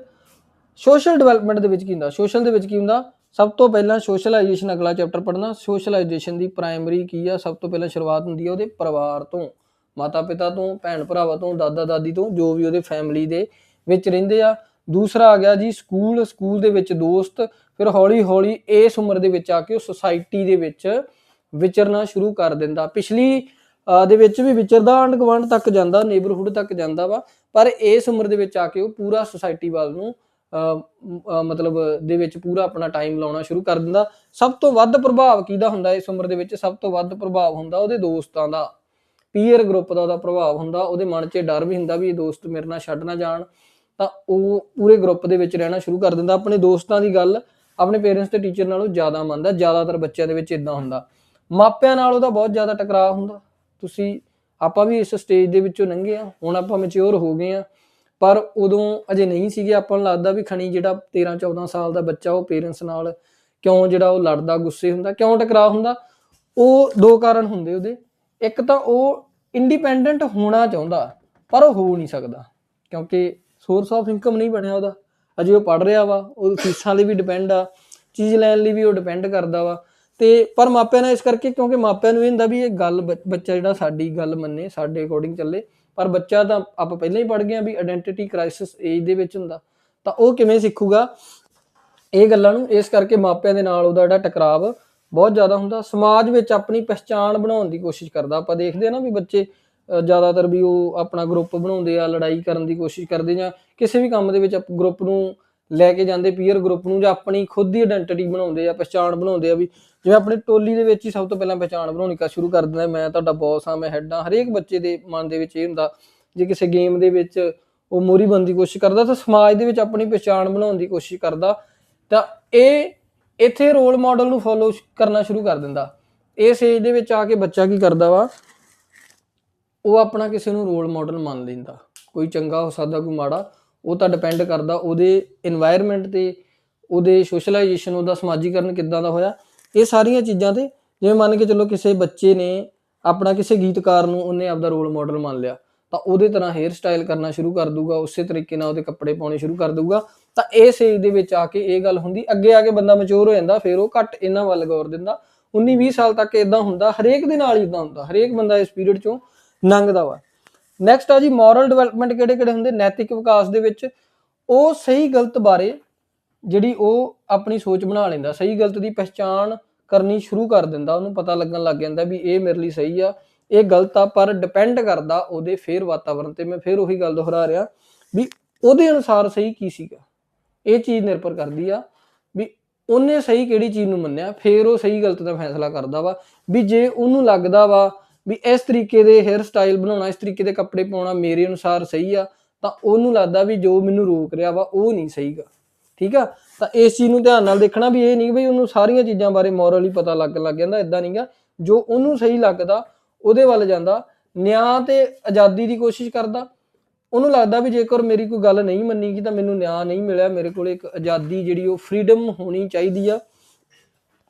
ਸੋਸ਼ਲ ਡਿਵੈਲਪਮੈਂਟ ਦੇ ਵਿੱਚ ਕੀ ਹੁੰਦਾ? ਸੋਸ਼ਲ ਦੇ ਵਿੱਚ ਕੀ ਹੁੰਦਾ? ਸਭ ਤੋਂ ਪਹਿਲਾਂ ਸੋਸ਼ਲਾਈਜੇਸ਼ਨ ਅਗਲਾ ਚੈਪਟਰ ਪੜ੍ਹਨਾ। ਸੋਸ਼ਲਾਈਜੇਸ਼ਨ ਦੀ ਪ੍ਰਾਇਮਰੀ ਕੀ ਆ? ਸਭ ਤੋਂ ਪਹਿਲਾਂ ਸ਼ੁਰੂਆਤ ਹੁੰਦੀ ਆ ਉਹਦੇ ਪਰਿਵਾਰ ਤੋਂ। ਮਾਤਾ ਪਿਤਾ ਤੋਂ ਭੈਣ ਭਰਾਵਾਂ ਤੋਂ ਦਾਦਾ ਦਾਦੀ ਤੋਂ, ਜੋ ਵੀ ਉਹਦੇ ਫੈਮਿਲੀ ਦੇ ਵਿੱਚ ਰਹਿੰਦੇ ਆ। ਦੂਸਰਾ ਆ ਗਿਆ ਜੀ ਸਕੂਲ ਸਕੂਲ ਦੇ ਵਿੱਚ ਦੋਸਤ ਫਿਰ ਹੌਲੀ ਹੌਲੀ ਇਸ ਉਮਰ ਦੇ ਵਿੱਚ ਆ ਕੇ ਉਹ ਸੁਸਾਇਟੀ ਦੇ ਵਿੱਚ ਵਿਚਰਨਾ ਸ਼ੁਰੂ ਕਰ ਦਿੰਦਾ। ਪਿਛਲੀ ਦੇ ਵਿੱਚ ਵੀ ਵਿਚਰਦਾ ਆਂਢ ਗੁਆਂਢ ਤੱਕ ਜਾਂਦਾ ਨੇਬਰਹੁੱਡ ਤੱਕ ਜਾਂਦਾ ਵਾ ਪਰ ਇਸ ਉਮਰ ਦੇ ਵਿੱਚ ਆ ਕੇ ਉਹ ਪੂਰਾ ਸੁਸਾਇਟੀ ਵੱਲ ਨੂੰ ਅਹ, ਮਤਲਬ ਦੇ ਵਿੱਚ ਪੂਰਾ ਆਪਣਾ ਟਾਈਮ ਲਾਉਣਾ ਸ਼ੁਰੂ ਕਰ ਦਿੰਦਾ। ਸਭ ਤੋਂ ਵੱਧ ਪ੍ਰਭਾਵ ਕਿਹਦਾ ਹੁੰਦਾ ਇਸ ਉਮਰ ਦੇ ਵਿੱਚ? ਸਭ ਤੋਂ ਵੱਧ ਪ੍ਰਭਾਵ ਹੁੰਦਾ ਉਹਦੇ ਦੋਸਤਾਂ ਦਾ। ਪੀਅਰ ਗਰੁੱਪ ਦਾ ਉਹਦਾ ਪ੍ਰਭਾਵ ਹੁੰਦਾ ਉਹਦੇ ਮਨ 'ਚ ਡਰ ਵੀ ਹੁੰਦਾ ਵੀ ਇਹ ਦੋਸਤ ਮੇਰੇ ਨਾਲ ਛੱਡ ਨਾ ਜਾਣ। ਤਾਂ ਉਹ ਪੂਰੇ ਗਰੁੱਪ ਦੇ ਵਿੱਚ ਰਹਿਣਾ ਸ਼ੁਰੂ ਕਰ ਦਿੰਦਾ। ਆਪਣੇ ਦੋਸਤਾਂ ਦੀ ਗੱਲ ਆਪਣੇ ਪੇਰੈਂਟਸ ਤੇ ਟੀਚਰ ਨਾਲੋਂ ਜ਼ਿਆਦਾ ਮੰਨਦਾ। ਜ਼ਿਆਦਾਤਰ ਬੱਚਿਆਂ ਦੇ ਵਿੱਚ ਇਦਾਂ ਹੁੰਦਾ। ਮਾਪਿਆਂ ਨਾਲ ਉਹਦਾ ਬਹੁਤ ਜ਼ਿਆਦਾ ਟਕਰਾਅ ਹੁੰਦਾ। ਤੁਸੀਂ, ਆਪਾਂ ਵੀ ਇਸ ਸਟੇਜ ਦੇ ਵਿੱਚੋਂ ਲੰਘੇ ਆ ਹੁਣ ਆਪਾਂ ਮੈਚੁਰ ਹੋ ਗਏ ਆ ਪਰ ਉਦੋਂ ਅਜੇ ਨਹੀਂ ਸੀਗੇ। ਆਪਾਂ ਨੂੰ ਲੱਗਦਾ ਵੀ ਖਣੀ ਜਿਹੜਾ 13 14 ਸਾਲ ਦਾ ਬੱਚਾ ਉਹ ਪੇਰੈਂਟਸ ਨਾਲ ਕਿਉਂ ਜਿਹੜਾ ਉਹ ਲੜਦਾ, ਗੁੱਸੇ ਹੁੰਦਾ, ਕਿਉਂ ਟਕਰਾਅ ਹੁੰਦਾ? ਉਹ ਦੋ ਕਾਰਨ ਹੁੰਦੇ ਉਹਦੇ। ਇੱਕ ਤਾਂ ਉਹ ਇੰਡੀਪੈਂਡੈਂਟ ਹੋਣਾ ਚਾਹੁੰਦਾ, ਪਰ ਉਹ ਹੋ ਨਹੀਂ ਸਕਦਾ। ਕਿਉਂਕਿ ਸੋਰਸ ਆਫ ਇਨਕਮ ਨਹੀਂ ਬਣਿਆ ਉਹਦਾ। ਅਜੇ ਉਹ ਪੜ ਰਿਹਾ ਵਾ, ਉਹ ਫੀਸਾਂ ਲਈ ਵੀ ਡਿਪੈਂਡ ਆ, ਚੀਜ਼ ਲੈਣ ਲਈ ਵੀ ਉਹ ਡਿਪੈਂਡ ਕਰਦਾ ਵਾ। ਤੇ ਪਰ ਮਾਪਿਆਂ ਨਾਲ ਇਸ ਕਰਕੇ ਕਿਉਂਕਿ ਮਾਪਿਆਂ ਨੂੰ ਇਹ ਹੁੰਦਾ ਵੀ ਇਹ ਗੱਲ ਬੱਚਾ ਜਿਹੜਾ ਸਾਡੀ ਗੱਲ ਮੰਨੇ, ਸਾਡੇ ਅਕੋਰਡਿੰਗ ਚੱਲੇ। ਪਰ ਬੱਚਾ ਤਾਂ ਆਪਾਂ ਪਹਿਲਾਂ ਹੀ ਪੜ ਗਏ ਆ ਵੀ ਆਇਡੈਂਟੀਟੀ ਕ੍ਰਾਈਸਿਸ ਏਜ ਦੇ ਵਿੱਚ ਹੁੰਦਾ। ਤਾਂ ਉਹ ਕਿਵੇਂ ਸਿੱਖੂਗਾ? ਇਹ ਗੱਲਾਂ ਨੂੰ ਇਸ ਕਰਕੇ ਮਾਪਿਆਂ ਦੇ ਨਾਲ ਉਹਦਾ ਜਿਹੜਾ ਟਕਰਾਵ ਬਹੁਤ ਜ਼ਿਆਦਾ ਹੁੰਦਾ। ਸਮਾਜ ਵਿੱਚ ਆਪਣੀ ਪਛਾਣ ਬਣਾਉਣ ਦੀ ਕੋਸ਼ਿਸ਼ ਕਰਦਾ। ਆਪਾਂ ਦੇਖਦੇ ਆ ਨਾ ਵੀ ਬੱਚੇ ਜ਼ਿਆਦਾਤਰ ਵੀ ਉਹ ਆਪਣਾ ਗਰੁੱਪ ਬਣਾਉਂਦੇ ਆ, ਲੜਾਈ ਕਰਨ ਦੀ ਕੋਸ਼ਿਸ਼ ਕਰਦੇ ਜਾਂ ਕਿਸੇ ਵੀ ਕੰਮ ਦੇ ਵਿੱਚ ਗਰੁੱਪ ਨੂੰ ਲੈ ਕੇ ਜਾਂਦੇ ਪੀਅਰ ਗਰੁੱਪ ਨੂੰ ਜਾਂ ਆਪਣੀ ਖੁਦ ਦੀ ਆਇਡੈਂਟੀਟੀ ਬਣਾਉਂਦੇ ਆ, ਪਛਾਣ ਬਣਾਉਂਦੇ ਆ ਵੀ ਜਿਵੇਂ ਆਪਣੀ ਟੋਲੀ ਦੇ ਵਿੱਚ ਹੀ ਸਭ ਤੋਂ ਪਹਿਲਾਂ ਪਛਾਣ ਬਣਾਉਣੀ ਕਾ ਸ਼ੁਰੂ ਕਰ ਦਿੰਦਾ, ਮੈਂ ਤੁਹਾਡਾ ਬੌਸ ਹਾਂ, ਮੈਂ ਹੈੱਡ ਹਾਂ, ਹਰੇਕ ਬੱਚੇ ਦੇ ਮਨ ਦੇ ਵਿੱਚ ਇਹ ਹੁੰਦਾ, ਜੇ ਕਿਸੇ ਗੇਮ ਦੇ ਵਿੱਚ ਉਹ ਮੋਰੀ ਬਣਨ ਦੀ ਕੋਸ਼ਿਸ਼ ਕਰਦਾ ਤਾਂ ਸਮਾਜ ਦੇ ਵਿੱਚ ਆਪਣੀ ਪਛਾਣ ਬਣਾਉਣ ਦੀ ਕੋਸ਼ਿਸ਼ ਕਰਦਾ, ਤਾਂ ਇਹ ਇੱਥੇ ਰੋਲ ਮਾਡਲ ਨੂੰ ਫੋਲੋ ਕਰਨਾ ਸ਼ੁਰੂ ਕਰ ਦਿੰਦਾ। ਇਸ ਏਜ ਦੇ ਵਿੱਚ ਆ ਕੇ ਬੱਚਾ ਕੀ ਕਰਦਾ ਵਾ? ਉਹ ਆਪਣਾ ਕਿਸੇ ਨੂੰ ਰੋਲ ਮਾਡਲ ਮੰਨ ਲੈਂਦਾ। ਕੋਈ ਚੰਗਾ ਹੋ ਸਕਦਾ, ਕੋਈ ਮਾੜਾ, ਉਹ ਤਾਂ ਡਿਪੈਂਡ ਕਰਦਾ ਉਹਦੇ এনवायरमेंट ਤੇ, ਉਹਦੇ ਸੋਸ਼ਲਾਈਜੇਸ਼ਨ ਉਹਦਾ ਸਮਾਜੀਕਰਨ ਕਿੱਦਾਂ ਦਾ ਹੋਇਆ। ਇਹ ਸਾਰੀਆਂ ਚੀਜ਼ਾਂ ਤੇ ਜਿਵੇਂ ਮੰਨ ਕੇ ਚੱਲੋ ਕਿਸੇ ਬੱਚੇ ਨੇ ਆਪਣਾ ਕਿਸੇ ਗੀਤਕਾਰ ਨੂੰ ਉਹਨੇ ਆਪਦਾ ਰੋਲ ਮਾਡਲ ਮੰਨ ਲਿਆ, ਤਾਂ ਉਹਦੇ ਤਰ੍ਹਾਂ ਹੇਅਰ ਸਟਾਈਲ ਕਰਨਾ ਸ਼ੁਰੂ ਕਰ ਦੂਗਾ, ਉਸੇ ਤਰੀਕੇ ਨਾਲ ਉਹਦੇ ਕੱਪੜੇ ਪਾਉਣੇ ਸ਼ੁਰੂ ਕਰ ਦੂਗਾ। ਤਾਂ ਇਹ ਸੇਜ ਦੇ ਵਿੱਚ ਆ ਕੇ ਇਹ ਗੱਲ ਹੁੰਦੀ, ਅੱਗੇ ਆ ਕੇ ਬੰਦਾ ਮੈਚੁਰ ਹੋ ਜਾਂਦਾ, ਫਿਰ ਉਹ ਘੱਟ ਇਹਨਾਂ ਵੱਲ ਗੌਰ ਦਿੰਦਾ। 19 20 ਸਾਲ ਤੱਕ ਇਦਾਂ ਹੁੰਦਾ, ਹਰੇਕ ਦੇ ਨਾਲ ਹੀ ਇਦਾਂ ਹੁੰਦਾ, ਹਰੇਕ ਬੰਦਾ ਇਸ ਪੀਰੀਅਡ ਚੋਂ ਲੰਘਦਾ ਵਾ। ਨੈਕਸਟ ਆ ਜੀ ਮੋਰਲ ਡਿਵੈਲਪਮੈਂਟ ਕਿਹੜੇ ਕਿਹੜੇ ਹੁੰਦੇ? ਨੈਤਿਕ ਵਿਕਾਸ ਦੇ ਵਿੱਚ ਉਹ ਸਹੀ ਗਲਤ ਬਾਰੇ ਜਿਹੜੀ ਉਹ ਆਪਣੀ ਸੋਚ ਬਣਾ ਲੈਂਦਾ। ਸਹੀ ਗਲਤ ਦੀ ਪਛਾਣ ਕਰਨੀ ਸ਼ੁਰੂ ਕਰ ਦਿੰਦਾ। ਉਹਨੂੰ ਪਤਾ ਲੱਗਣ ਲੱਗ ਜਾਂਦਾ ਵੀ ਇਹ ਮੇਰੇ ਲਈ ਸਹੀ ਆ, ਇਹ ਗਲਤ ਆ, ਪਰ ਡਿਪੈਂਡ ਕਰਦਾ ਉਹਦੇ ਫੇਰ ਵਾਤਾਵਰਣ ਤੇ। ਮੈਂ ਫੇਰ ਉਹੀ ਗੱਲ ਦੁਹਰਾ ਰਿਹਾ ਵੀ ਉਹਦੇ ਅਨੁਸਾਰ ਸਹੀ ਕੀ ਸੀਗਾ। ਇਹ ਚੀਜ਼ ਨਿਰਭਰ ਕਰਦੀ ਆ ਵੀ ਉਹਨੇ ਸਹੀ ਕਿਹੜੀ ਚੀਜ਼ ਨੂੰ ਮੰਨਿਆ, ਫੇਰ ਉਹ ਸਹੀ ਗਲਤ ਦਾ ਫੈਸਲਾ ਕਰਦਾ ਵਾ। ਵੀ ਜੇ ਉਹਨੂੰ ਲੱਗਦਾ ਵਾ ਵੀ ਇਸ ਤਰੀਕੇ ਦੇ ਹੇਅਰ ਸਟਾਈਲ ਬਣਾਉਣਾ, ਇਸ ਤਰੀਕੇ ਦੇ ਕੱਪੜੇ ਪਾਉਣਾ ਮੇਰੇ ਅਨੁਸਾਰ ਸਹੀ ਆ, ਤਾਂ ਉਹਨੂੰ ਲੱਗਦਾ ਵੀ ਜੋ ਮੈਨੂੰ ਰੋਕ ਰਿਹਾ ਵਾ, ਉਹ ਨਹੀਂ ਸਹੀਗਾ। ਠੀਕ ਆ? ਤਾਂ ਇਸ ਚੀਜ਼ ਨੂੰ ਧਿਆਨ ਨਾਲ ਦੇਖਣਾ ਵੀ ਇਹ ਨਹੀਂ ਵੀ ਉਹਨੂੰ ਸਾਰੀਆਂ ਚੀਜ਼ਾਂ ਬਾਰੇ ਮੋਰਲੀ ਪਤਾ ਲੱਗ ਲੱਗ ਜਾਂਦਾ ਇਦਾਂ ਨਹੀਂਗਾ ਜੋ ਉਹਨੂੰ ਸਹੀ ਲੱਗਦਾ, ਉਹਦੇ ਵੱਲ ਜਾਂਦਾ, ਨਿਆਂ ਤੇ ਆਜ਼ਾਦੀ ਦੀ ਕੋਸ਼ਿਸ਼ ਕਰਦਾ। ਉਹਨੂੰ ਲੱਗਦਾ ਵੀ ਜੇਕਰ ਮੇਰੀ ਕੋਈ ਗੱਲ ਨਹੀਂ ਮੰਨੀ ਗਈ ਤਾਂ ਮੈਨੂੰ ਨਿਆਂ ਨਹੀਂ ਮਿਲਿਆ, ਮੇਰੇ ਕੋਲ ਇੱਕ ਆਜ਼ਾਦੀ ਜਿਹੜੀ ਉਹ ਫਰੀडम ਹੋਣੀ ਚਾਹੀਦੀ ਆ।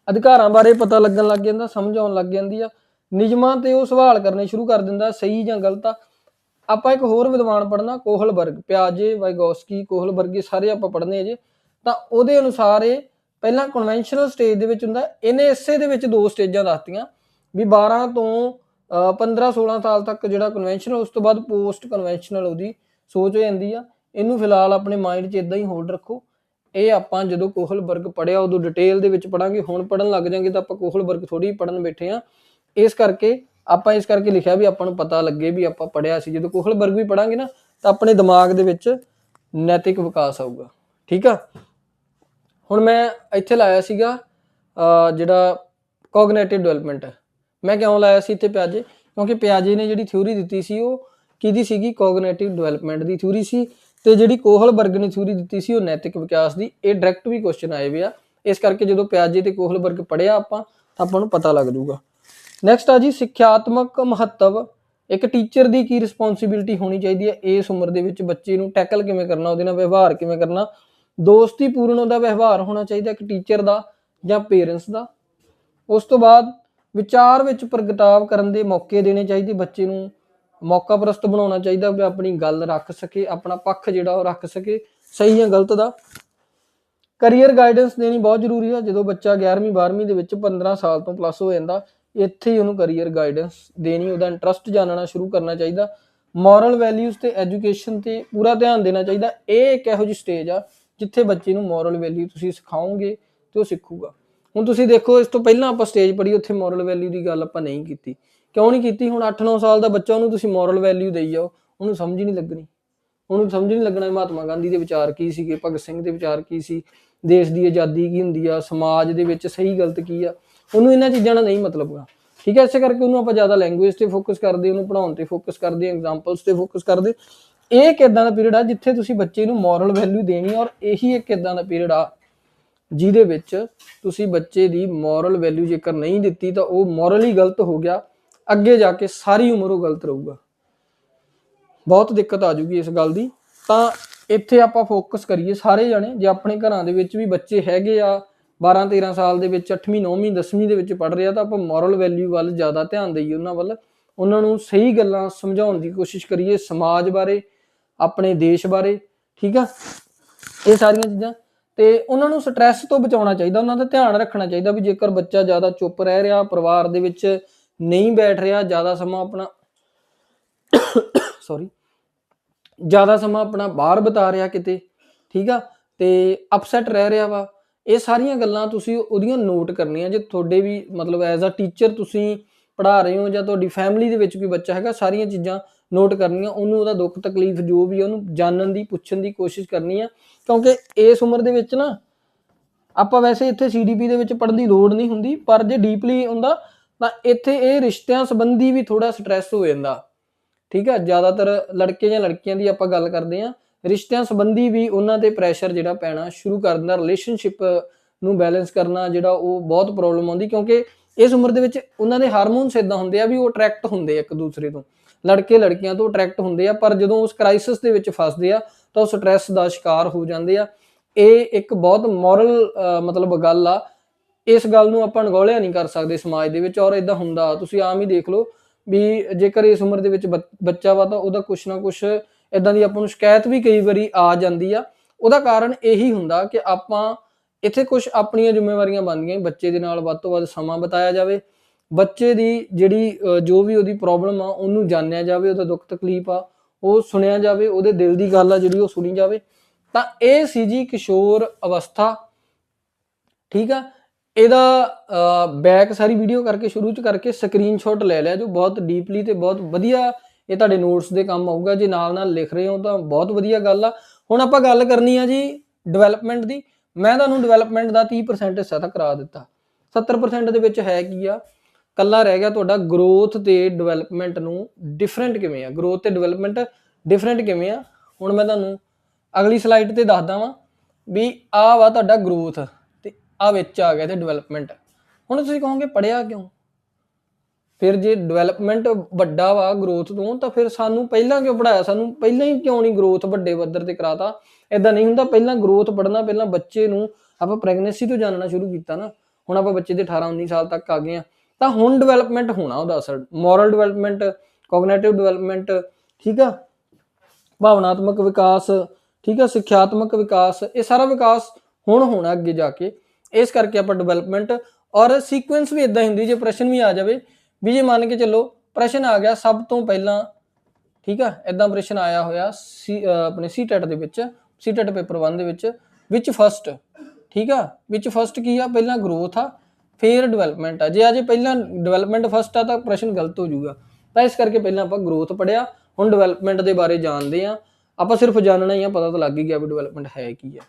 ਅਧਿਕਾਰਾਂ ਬਾਰੇ ਪਤਾ ਲੱਗਣ ਲੱਗ ਜਾਂਦਾ ਸਮਝ ਆਉਣ ਲੱਗ ਜਾਂਦੀ ਆ। ਨਿਯਮਾਂ ਤੇ ਉਹ ਸਵਾਲ ਕਰਨੇ ਸ਼ੁਰੂ ਕਰ ਦਿੰਦਾ, ਸਹੀ ਜਾਂ ਗਲਤ ਆ। ਆਪਾਂ ਇੱਕ ਹੋਰ ਵਿਦਵਾਨ ਪੜਨਾ ਕੋਹਲਬਰਗ ਪਿਆਜੇ ਵਾਈਗੋਸਕੀ ਕੋਹਲਬਰਗ ਇਹ ਸਾਰੇ ਆਪਾਂ ਪੜਨੇ ਜੇ। ਤਾਂ ਉਹਦੇ ਅਨੁਸਾਰ ਇਹ ਪਹਿਲਾਂ ਕਨਵੈਨਸ਼ਨਲ ਸਟੇਜ ਦੇ ਵਿੱਚ ਹੁੰਦਾ, ਇਹਨੇ ਇਸੇ ਦੇ ਵਿੱਚ ਦੋ ਸਟੇਜਾਂ ਦੱਸਤੀਆਂ ਵੀ 12 ਤੋਂ 15 16 ਸਾਲ ਤੱਕ ਜਿਹੜਾ ਕਨਵੈਨਸ਼ਨਲ ਉਸ ਤੋਂ ਬਾਅਦ ਪੋਸਟ ਕਨਵੈਨਸ਼ਨਲ ਉਹਦੀ ਸੋਚ ਹੋ ਜਾਂਦੀ ਆ। ਇਹਨੂੰ ਫਿਲਹਾਲ ਆਪਣੇ ਮਾਈਂਡ 'ਚ ਇਦਾਂ ਹੀ ਹੋਲਡ ਰੱਖੋ। ਇਹ ਆਪਾਂ ਜਦੋਂ ਕੋਹਲਬਰਗ ਪੜਿਆ ਉਦੋਂ ਡਿਟੇਲ ਦੇ ਵਿੱਚ ਪੜਾਂਗੇ ਹੁਣ ਪੜਨ ਲੱਗ ਜਾਾਂਗੇ ਤਾਂ ਆਪਾਂ ਕੋਹਲਬਰਗ ਥੋੜੀ ਪੜਨ ਬੈਠੇ ਆ। ਇਸ ਕਰਕੇ ਆਪਾਂ ਇਸ ਕਰਕੇ ਲਿਖਿਆ ਵੀ ਆਪਾਂ ਨੂੰ ਪਤਾ ਲੱਗੇ ਵੀ ਆਪਾਂ ਪੜਿਆ ਸੀ। ਜਦੋਂ ਕੋਹਲਬਰਗ ਵੀ ਪੜਾਂਗੇ ਨਾ, ਤਾਂ ਆਪਣੇ ਦਿਮਾਗ ਦੇ ਵਿੱਚ ਨੈਤਿਕ ਵਿਕਾਸ ਆਊਗਾ। ਠੀਕ ਆ? ਹੁਣ ਮੈਂ ਇੱਥੇ ਲਾਇਆ ਸੀਗਾ ਜਿਹੜਾ ਕੋਗਨੀਟਿਵ ਡਿਵੈਲਪਮੈਂਟ ਮੈਂ ਕਿਉਂ ਲਾਇਆ ਸੀ ਇੱਥੇ ਪਿਆਜੇ? ਕਿਉਂਕਿ ਪਿਆਜੇ ਨੇ ਜਿਹੜੀ ਥਿਊਰੀ ਦਿੱਤੀ ਸੀ, ਉਹ ਕਿਹਦੀ ਸੀਗੀ? ਕੋਗਨੀਟਿਵ ਡਿਵੈਲਪਮੈਂਟ ਦੀ ਥਿਊਰੀ ਸੀ ਤੇ ਜਿਹੜੀ ਕੋਹਲਬਰਗ ਨੇ ਥਿਊਰੀ ਦਿੱਤੀ ਸੀ, ਉਹ ਨੈਤਿਕ ਵਿਕਾਸ ਦੀ। ਇਹ ਡਾਇਰੈਕਟ ਵੀ ਕੁਐਸਚਨ ਆਏ ਵੇ ਆ। ਇਸ ਕਰਕੇ ਜਦੋਂ ਪਿਆਜੇ ਤੇ ਕੋਹਲਬਰਗ ਪੜਿਆ ਆਪਾਂ, ਤਾਂ ਆਪਾਂ ਨੂੰ ਪਤਾ ਲੱਗ ਜਾਊਗਾ। ਨੈਕਸਟ ਆ ਜੀ, ਸਿੱਖਿਆਤਮਕ ਮਹੱਤਵ। ਇੱਕ ਟੀਚਰ ਦੀ ਕੀ ਰਿਸਪੌਂਸਿਬਿਲਟੀ ਹੋਣੀ ਚਾਹੀਦੀ ਹੈ ਇਸ ਉਮਰ ਦੇ ਵਿੱਚ ਬੱਚੇ ਨੂੰ? ਟੈਕਲ ਕਿਵੇਂ ਕਰਨਾ, ਉਹਦੇ ਨਾਲ ਵਿਵਹਾਰ ਕਿਵੇਂ ਕਰਨਾ? ਦੋਸਤੀ ਪੂਰਨ ਉਹਦਾ ਵਿਵਹਾਰ ਹੋਣਾ ਚਾਹੀਦਾ ਇੱਕ ਟੀਚਰ ਦਾ ਜਾਂ ਪੇਰੈਂਟਸ ਦਾ। ਉਸ ਤੋਂ ਬਾਅਦ ਵਿਚਾਰ ਵਿੱਚ ਪ੍ਰਗਟਾਵ ਕਰਨ ਦੇ ਮੌਕੇ ਦੇਣੇ ਚਾਹੀਦੇ, ਬੱਚੇ ਨੂੰ ਮੌਕਾ ਪ੍ਰਸਤ ਬਣਾਉਣਾ ਚਾਹੀਦਾ ਵੀ ਆਪਣੀ ਗੱਲ ਰੱਖ ਸਕੇ, ਆਪਣਾ ਪੱਖ ਜਿਹੜਾ ਉਹ ਰੱਖ ਸਕੇ, ਸਹੀ ਜਾਂ ਗਲਤ ਦਾ। ਕੈਰੀਅਰ ਗਾਈਡੈਂਸ ਦੇਣੀ ਬਹੁਤ ਜ਼ਰੂਰੀ ਹੈ ਜਦੋਂ ਬੱਚਾ 11ਵੀਂ 12ਵੀਂ ਦੇ ਵਿੱਚ 15 ਸਾਲ ਤੋਂ ਪਲੱਸ ਹੋ ਜਾਂਦਾ ਇੱਥੇ ਹੀ ਉਹਨੂੰ ਕੈਰੀਅਰ ਗਾਈਡੈਂਸ ਦੇਣੀ, ਉਹਦਾ ਇੰਟਰਸਟ ਜਾਣਨਾ ਸ਼ੁਰੂ ਕਰਨਾ ਚਾਹੀਦਾ। ਮੋਰਲ ਵੈਲਿਊਜ਼ ਤੇ ਐਜੂਕੇਸ਼ਨ ਤੇ ਪੂਰਾ ਧਿਆਨ ਦੇਣਾ ਚਾਹੀਦਾ। ਇਹ ਇੱਕ ਇਹੋ ਜਿਹੀ ਸਟੇਜ ਆ ਜਿੱਥੇ ਬੱਚੇ ਨੂੰ ਮੋਰਲ ਵੈਲਿਊ ਤੁਸੀਂ ਸਿਖਾਓਗੇ ਤੇ ਉਹ ਸਿੱਖੂਗਾ। ਹੁਣ ਤੁਸੀਂ ਦੇਖੋ, ਇਸ ਤੋਂ ਪਹਿਲਾਂ ਆਪਾਂ ਸਟੇਜ ਪੜ੍ਹੀ, ਉੱਥੇ ਮੋਰਲ ਵੈਲਿਊ ਦੀ ਗੱਲ ਆਪਾਂ ਨਹੀਂ ਕੀਤੀ। ਕਿਉਂ ਨਹੀਂ ਕੀਤੀ? ਹੁਣ 8-9 ਸਾਲ ਦਾ ਬੱਚਾ, ਉਹਨੂੰ ਤੁਸੀਂ ਮੋਰਲ ਵੈਲਿਊ ਦੇਈ ਜਾਓ। ਉਹਨੂੰ ਸਮਝ ਹੀ ਨਹੀਂ ਲੱਗਣੀ। ਉਹਨੂੰ ਸਮਝ ਨਹੀਂ ਲੱਗਣਾ ਮਹਾਤਮਾ ਗਾਂਧੀ ਦੇ ਵਿਚਾਰ ਕੀ ਸੀਗੇ, ਭਗਤ ਸਿੰਘ ਦੇ ਵਿਚਾਰ ਕੀ ਸੀ, ਦੇਸ਼ ਦੀ ਆਜ਼ਾਦੀ ਕੀ ਹੁੰਦੀ ਆ, ਸਮਾਜ ਦੇ ਵਿੱਚ ਸਹੀ ਗਲਤ ਕੀ ਆ। ਉਹਨੂੰ ਇਹਨਾਂ ਚੀਜ਼ਾਂ ਨਾਲ ਨਹੀਂ ਮਤਲਬ ਗਾ। ਠੀਕ ਹੈ, ਇਸੇ ਕਰਕੇ ਉਹਨੂੰ ਆਪਾਂ ਜ਼ਿਆਦਾ ਲੈਂਗੁਏਜ ਤੇ ਫੋਕਸ ਕਰਦੇ, ਉਹਨੂੰ ਪੜ੍ਹਾਉਣ ਤੇ ਫੋਕਸ ਕਰਦੇ ਐਗਜ਼ਾਮਪਲਸ ਤੇ ਫੋਕਸ ਕਰਦੇ। ਇਹ ਇੱਕ ਇਦਾਂ ਦਾ ਪੀਰੀਅਡ ਆ ਜਿੱਥੇ ਤੁਸੀਂ ਬੱਚੇ ਨੂੰ ਮੋਰਲ ਵੈਲਿਊ ਦੇਣੀ ਔਰ ਇਹੀ ਇੱਕ ਇਦਾਂ ਦਾ ਪੀਰੀਅਡ ਆ ਜਿਹਦੇ ਵਿੱਚ ਤੁਸੀਂ ਬੱਚੇ ਦੀ ਮੋਰਲ ਵੈਲਿਊ ਜੇਕਰ ਨਹੀਂ ਦਿੱਤੀ ਤਾਂ ਉਹ ਮੋਰਲੀ ਗਲਤ ਹੋ ਗਿਆ। ਅੱਗੇ ਜਾ ਕੇ ਸਾਰੀ ਉਮਰ ਉਹ ਗਲਤ ਰਹੂਗਾ। ਬਹੁਤ ਦਿੱਕਤ ਆ ਜੂਗੀ ਇਸ ਗੱਲ ਦੀ। ਤਾਂ ਇੱਥੇ ਆਪਾਂ ਫੋਕਸ ਕਰੀਏ ਸਾਰੇ ਜਣੇ। ਜੇ ਆਪਣੇ ਘਰਾਂ ਦੇ ਵਿੱਚ ਵੀ ਬੱਚੇ ਹੈਗੇ ਆ 12 13 ਸਾਲ ਦੇ ਵਿੱਚ 8ਵੀਂ 9ਵੀਂ 10ਵੀਂ ਦੇ ਵਿੱਚ ਪੜ ਰਿਹਾ ਤਾਂ ਆਪਾਂ ਮੋਰਲ ਵੈਲਿਊ ਵੱਲ ਜ਼ਿਆਦਾ ਧਿਆਨ ਦਈਏ ਉਹਨਾਂ ਵੱਲ। ਉਹਨਾਂ ਨੂੰ ਸਹੀ ਗੱਲਾਂ ਸਮਝਾਉਣ ਦੀ ਕੋਸ਼ਿਸ਼ ਕਰੀਏ ਸਮਾਜ ਬਾਰੇ, ਆਪਣੇ ਦੇਸ਼ ਬਾਰੇ, ਠੀਕ ਆ? ਇਹ ਸਾਰੀਆਂ ਚੀਜ਼ਾਂ। ਤੇ ਉਹਨਾਂ ਨੂੰ ਸਟ੍ਰੈਸ ਤੋਂ ਬਚਾਉਣਾ ਚਾਹੀਦਾ, ਉਹਨਾਂ ਦਾ ਧਿਆਨ ਰੱਖਣਾ ਚਾਹੀਦਾ ਵੀ ਜੇਕਰ ਬੱਚਾ ਜ਼ਿਆਦਾ ਚੁੱਪ ਰਹਿ ਰਿਹਾ, ਪਰਿਵਾਰ ਦੇ ਵਿੱਚ ਨਹੀਂ ਬੈਠ ਰਿਹਾ, ਜ਼ਿਆਦਾ ਸਮਾਂ ਆਪਣਾ [COUGHS] ਸੌਰੀ ਜ਼ਿਆਦਾ ਸਮਾਂ ਆਪਣਾ ਬਾਹਰ ਬਿਤਾ ਰਿਹਾ ਕਿਤੇ, ਠੀਕ ਆ? ਤੇ ਅਪਸੈਟ ਰਹਿ ਰਿਹਾ ਵਾ। ਇਹ ਸਾਰੀਆਂ ਗੱਲਾਂ ਤੁਸੀਂ ਉਹਦੀਆਂ ਨੋਟ ਕਰਨੀਆਂ ਜੇ ਤੁਹਾਡੇ ਵੀ ਮਤਲਬ ਐਜ਼ ਅ ਟੀਚਰ ਤੁਸੀਂ ਪੜ੍ਹਾ ਰਹੇ ਹੋ ਜਾਂ ਤੁਹਾਡੀ ਫੈਮਿਲੀ ਦੇ ਵਿੱਚ ਕੋਈ ਬੱਚਾ ਹੈਗਾ, ਸਾਰੀਆਂ ਚੀਜ਼ਾਂ ਨੋਟ ਕਰਨੀਆਂ, ਉਹਨੂੰ ਉਹਦਾ ਦੁੱਖ ਤਕਲੀਫ ਜੋ ਵੀ ਆ ਉਹਨੂੰ ਜਾਣਨ ਦੀ, ਪੁੱਛਣ ਦੀ ਕੋਸ਼ਿਸ਼ ਕਰਨੀ ਆ, ਕਿਉਂਕਿ ਇਸ ਉਮਰ ਦੇ ਵਿੱਚ ਨਾ ਆਪਾਂ ਵੈਸੇ ਇੱਥੇ ਸੀਡੀਪੀ ਦੇ ਵਿੱਚ ਪੜ੍ਹਨ ਦੀ ਲੋੜ ਨਹੀਂ ਹੁੰਦੀ, ਪਰ ਜੇ ਡੀਪਲੀ ਹੁੰਦਾ ਤਾਂ ਇੱਥੇ ਇਹ ਰਿਸ਼ਤਿਆਂ ਸੰਬੰਧੀ ਵੀ ਥੋੜਾ ਸਟ੍ਰੈਸ ਹੋ ਜਾਂਦਾ। ਠੀਕ ਆ, ਜ਼ਿਆਦਾਤਰ ਲੜਕੇ ਜਾਂ ਲੜਕੀਆਂ ਦੀ ਆਪਾਂ ਗੱਲ ਕਰਦੇ ਆ ਰਿਸ਼ਤਿਆਂ ਸੰਬੰਧੀ ਵੀ ਉਹਨਾਂ ਤੇ ਪ੍ਰੈਸ਼ਰ ਜਿਹੜਾ ਪੈਣਾ ਸ਼ੁਰੂ ਕਰ ਦਿੰਦਾ ਰਿਲੇਸ਼ਨਸ਼ਿਪ ਨੂੰ ਬੈਲੈਂਸ ਕਰਨਾ ਜਿਹੜਾ ਉਹ ਬਹੁਤ ਪ੍ਰੋਬਲਮ ਆਉਂਦੀ ਕਿਉਂਕਿ ਇਸ ਉਮਰ ਦੇ ਵਿੱਚ ਉਹਨਾਂ ਦੇ ਹਾਰਮੋਨਸ ਇਦਾਂ ਹੁੰਦੇ ਆ ਵੀ ਉਹ ਅਟਰੈਕਟ ਹੁੰਦੇ ਆ ਇੱਕ ਦੂਸਰੇ ਤੋਂ। ਲੜਕੇ ਲੜਕੀਆਂ ਤੋਂ ਅਟਰੈਕਟ ਹੁੰਦੇ ਆ, ਪਰ ਜਦੋਂ ਉਸ ਕ੍ਰਾਈਸਿਸ ਦੇ ਵਿੱਚ ਫਸਦੇ ਆ, ਤਾਂ ਉਹ ਸਟ੍ਰੈਸ ਦਾ ਸ਼ਿਕਾਰ ਹੋ ਜਾਂਦੇ ਆ। ਇਹ ਇੱਕ ਬਹੁਤ ਮੋਰਲ ਮਤਲਬ ਗੱਲ ਆ। ਇਸ ਗੱਲ ਨੂੰ ਆਪਾਂ ਅਣਗੌਲਿਆ ਨਹੀਂ ਕਰ ਸਕਦੇ ਸਮਾਜ ਦੇ ਵਿੱਚ ਔਰ ਇਦਾਂ ਹੁੰਦਾ। ਤੁਸੀਂ ਆਮ ਹੀ ਦੇਖ ਲਓ ਵੀ ਜੇਕਰ ਇਸ ਉਮਰ ਦੇ ਵਿੱਚ ਬੱਚ- ਬੱਚਾ ਵਾ ਤਾਂ ਉਹਦਾ ਕੁਛ ਨਾ ਕੁਛ ਇਦਾਂ ਦੀ ਆਪਾਂ ਨੂੰ ਸ਼ਿਕਾਇਤ ਵੀ ਕਈ ਵਾਰੀ ਆ ਜਾਂਦੀ ਆ। ਉਹਦਾ ਕਾਰਨ ਇਹੀ ਹੁੰਦਾ ਕਿ ਆਪਾਂ ਇੱਥੇ ਕੁਝ ਆਪਣੀਆਂ ਜ਼ਿੰਮੇਵਾਰੀਆਂ ਬਣਦੀਆਂ, ਬੱਚੇ ਦੇ ਨਾਲ ਵੱਧ ਤੋਂ ਵੱਧ ਸਮਾਂ ਬਿਤਾਇਆ ਜਾਵੇ। ਬੱਚੇ ਦੀ ਜਿਹੜੀ ਜੋ ਵੀ ਉਹਦੀ ਪ੍ਰੋਬਲਮ ਆ, ਉਹਨੂੰ ਜਾਣਿਆ ਜਾਵੇ, ਉਹਦਾ ਦੁੱਖ ਤਕਲੀਫ ਆ, ਉਹ ਸੁਣਿਆ ਜਾਵੇ, ਉਹਦੇ ਦਿਲ ਦੀ ਗੱਲ ਆ ਜਿਹੜੀ ਉਹ ਸੁਣੀ ਜਾਵੇ। ਤਾਂ ਇਹ ਸੀ ਜੀ ਕਿਸ਼ੋਰ ਅਵਸਥਾ। ਠੀਕ ਆ? ਇਹਦਾ ਬੈਕ ਸਾਰੀ ਵੀਡੀਓ ਕਰਕੇ, ਸ਼ੁਰੂ ਚ ਕਰਕੇ ਸਕਰੀਨਸ਼ਾਟ ਲੈ ਲਿਆ ਜੋ ਬਹੁਤ ਡੀਪਲੀ ਤੇ ਬਹੁਤ ਵਧੀਆ ਇਹ ਤੁਹਾਡੇ ਨੋਟਸ ਦੇ ਕੰਮ ਆਊਗਾ, ਜੇ ਨਾਲ ਨਾਲ ਲਿਖ ਰਹੇ ਹੋ ਤਾਂ ਬਹੁਤ ਵਧੀਆ ਗੱਲ ਆ। ਹੁਣ ਆਪਾਂ ਗੱਲ ਕਰਨੀ ਆ ਜੀ ਡਿਵੈਲਪਮੈਂਟ ਦੀ। ਮੈਂ ਤੁਹਾਨੂੰ ਡਿਵੈਲਪਮੈਂਟ ਦਾ 30% ਹਿੱਸਾ ਤਾਂ ਕਰਾ ਦਿੱਤਾ। 70% ਦੇ ਵਿੱਚ ਹੈ ਕੀ ਆ? ਕੱਲਾ ਰਹਿ ਗਿਆ ਤੁਹਾਡਾ ਗਰੋਥ ਤੇ ਡਿਵੈਲਪਮੈਂਟ ਨੂੰ ਡਿਫਰੈਂਟ ਕਿਵੇਂ ਆ? ਗਰੋਥ ਤੇ ਡਿਵੈਲਪਮੈਂਟ ਡਿਫਰੈਂਟ ਕਿਵੇਂ ਆ? ਹੁਣ ਮੈਂ ਤੁਹਾਨੂੰ ਅਗਲੀ ਸਲਾਈਡ ਤੇ ਦੱਸਦਾ ਵਾਂ ਵੀ ਆ ਵਾ ਤੁਹਾਡਾ ਗਰੋਥ ਤੇ ਆ ਵਿੱਚ ਆ ਗਿਆ ਤੇ ਡਿਵੈਲਪਮੈਂਟ ਹੁਣ ਤੁਸੀਂ ਕਹੋਗੇ ਪੜਿਆ ਕਿਉਂ? ਫਿਰ ਜੇ ਡਿਵੈਲਪਮੈਂਟ ਵੱਡਾ ਵਾ ਗਰੋਥ ਤੋਂ, ਤਾਂ ਫਿਰ ਸਾਨੂੰ ਪਹਿਲਾਂ ਕਿਉਂ ਪੜਾਇਆ ਸਾਨੂੰ ਪਹਿਲਾਂ ਹੀ ਕਿਉਂ ਨਹੀਂ ਗਰੋਥ ਵੱਡੇ ਪੱਧਰ ਤੇ ਕਰਾਤਾ? ਇਦਾਂ ਨਹੀਂ ਹੁੰਦਾ, ਪਹਿਲਾਂ ਗਰੋਥ ਪੜਨਾ ਪਹਿਲਾਂ ਬੱਚੇ ਨੂੰ ਆਪਾਂ ਪ੍ਰੈਗਨੈਂਸੀ ਤੋਂ ਜਾਣਨਾ ਸ਼ੁਰੂ ਕੀਤਾ ਨਾ। ਹੁਣ ਆਪਾਂ ਬੱਚੇ ਦੇ 18 19 ਸਾਲ ਤੱਕ ਆ ਗਏ ਆ। ਤਾਂ ਹੁਣ ਡਿਵੈਲਪਮੈਂਟ ਹੋਣਾ ਉਹਦਾ ਅਸਰ। ਮੋਰਲ ਡਿਵੈਲਪਮੈਂਟ ਕੋਗਨੀਟਿਵ ਡਿਵੈਲਪਮੈਂਟ ਠੀਕ ਆ? ਭਾਵਨਾਤਮਕ ਵਿਕਾਸ, ਠੀਕ ਆ? ਸਿੱਖਿਆਤਮਕ ਵਿਕਾਸ, ਇਹ ਸਾਰਾ ਵਿਕਾਸ ਹੁਣ ਹੋਣਾ ਅੱਗੇ ਜਾ ਕੇ। ਇਸ ਕਰਕੇ ਆਪਾਂ ਡਿਵੈਲਪਮੈਂਟ ਔਰ ਸੀਕੁਐਂਸ ਵੀ ਇਦਾਂ ਹੁੰਦੀ, ਜੇ ਪ੍ਰਸ਼ਨ ਵੀ ਆ ਜਾਵੇ ਵੀ ਜੇ ਮੰਨ ਕੇ ਚੱਲੋ ਪ੍ਰਸ਼ਨ ਆ ਗਿਆ ਸਭ ਤੋਂ ਪਹਿਲਾਂ, ਠੀਕ ਆ ਇਦਾਂ ਪ੍ਰਸ਼ਨ ਆਇਆ ਹੋਇਆ ਸੀ, ਅਹ, ਆਪਣੇ ਸੀਟੈਟ ਦੇ ਵਿੱਚ ਸੀਟੈਟ ਪੇਪਰ 1 ਦੇ ਵਿੱਚ ਵਿੱਚ ਫਸਟ ਠੀਕ ਆ ਵਿੱਚ ਫਸਟ ਕੀ ਆ, ਪਹਿਲਾਂ ਗਰੋਥ ਆ, ਫੇਰ ਡਿਵੈਲਪਮੈਂਟ ਆ। ਜੇ ਅਜੇ ਪਹਿਲਾਂ ਡਿਵੈਲਪਮੈਂਟ ਫਸਟ ਆ, ਤਾਂ ਪ੍ਰਸ਼ਨ ਗਲਤ ਹੋ ਜਾਊਗਾ। ਤਾਂ ਇਸ ਕਰਕੇ ਪਹਿਲਾਂ ਆਪਾਂ ਗਰੋਥ ਪੜਿਆ ਹੁਣ ਡਿਵੈਲਪਮੈਂਟ ਦੇ ਬਾਰੇ ਜਾਣਦੇ ਆ। ਆਪਾਂ ਸਿਰਫ ਜਾਣਨਾ ਹੀ ਆ, ਪਤਾ ਤਾਂ ਲੱਗ ਹੀ ਗਿਆ ਵੀ ਡਿਵੈਲਪਮੈਂਟ ਹੈ ਕੀ ਆ।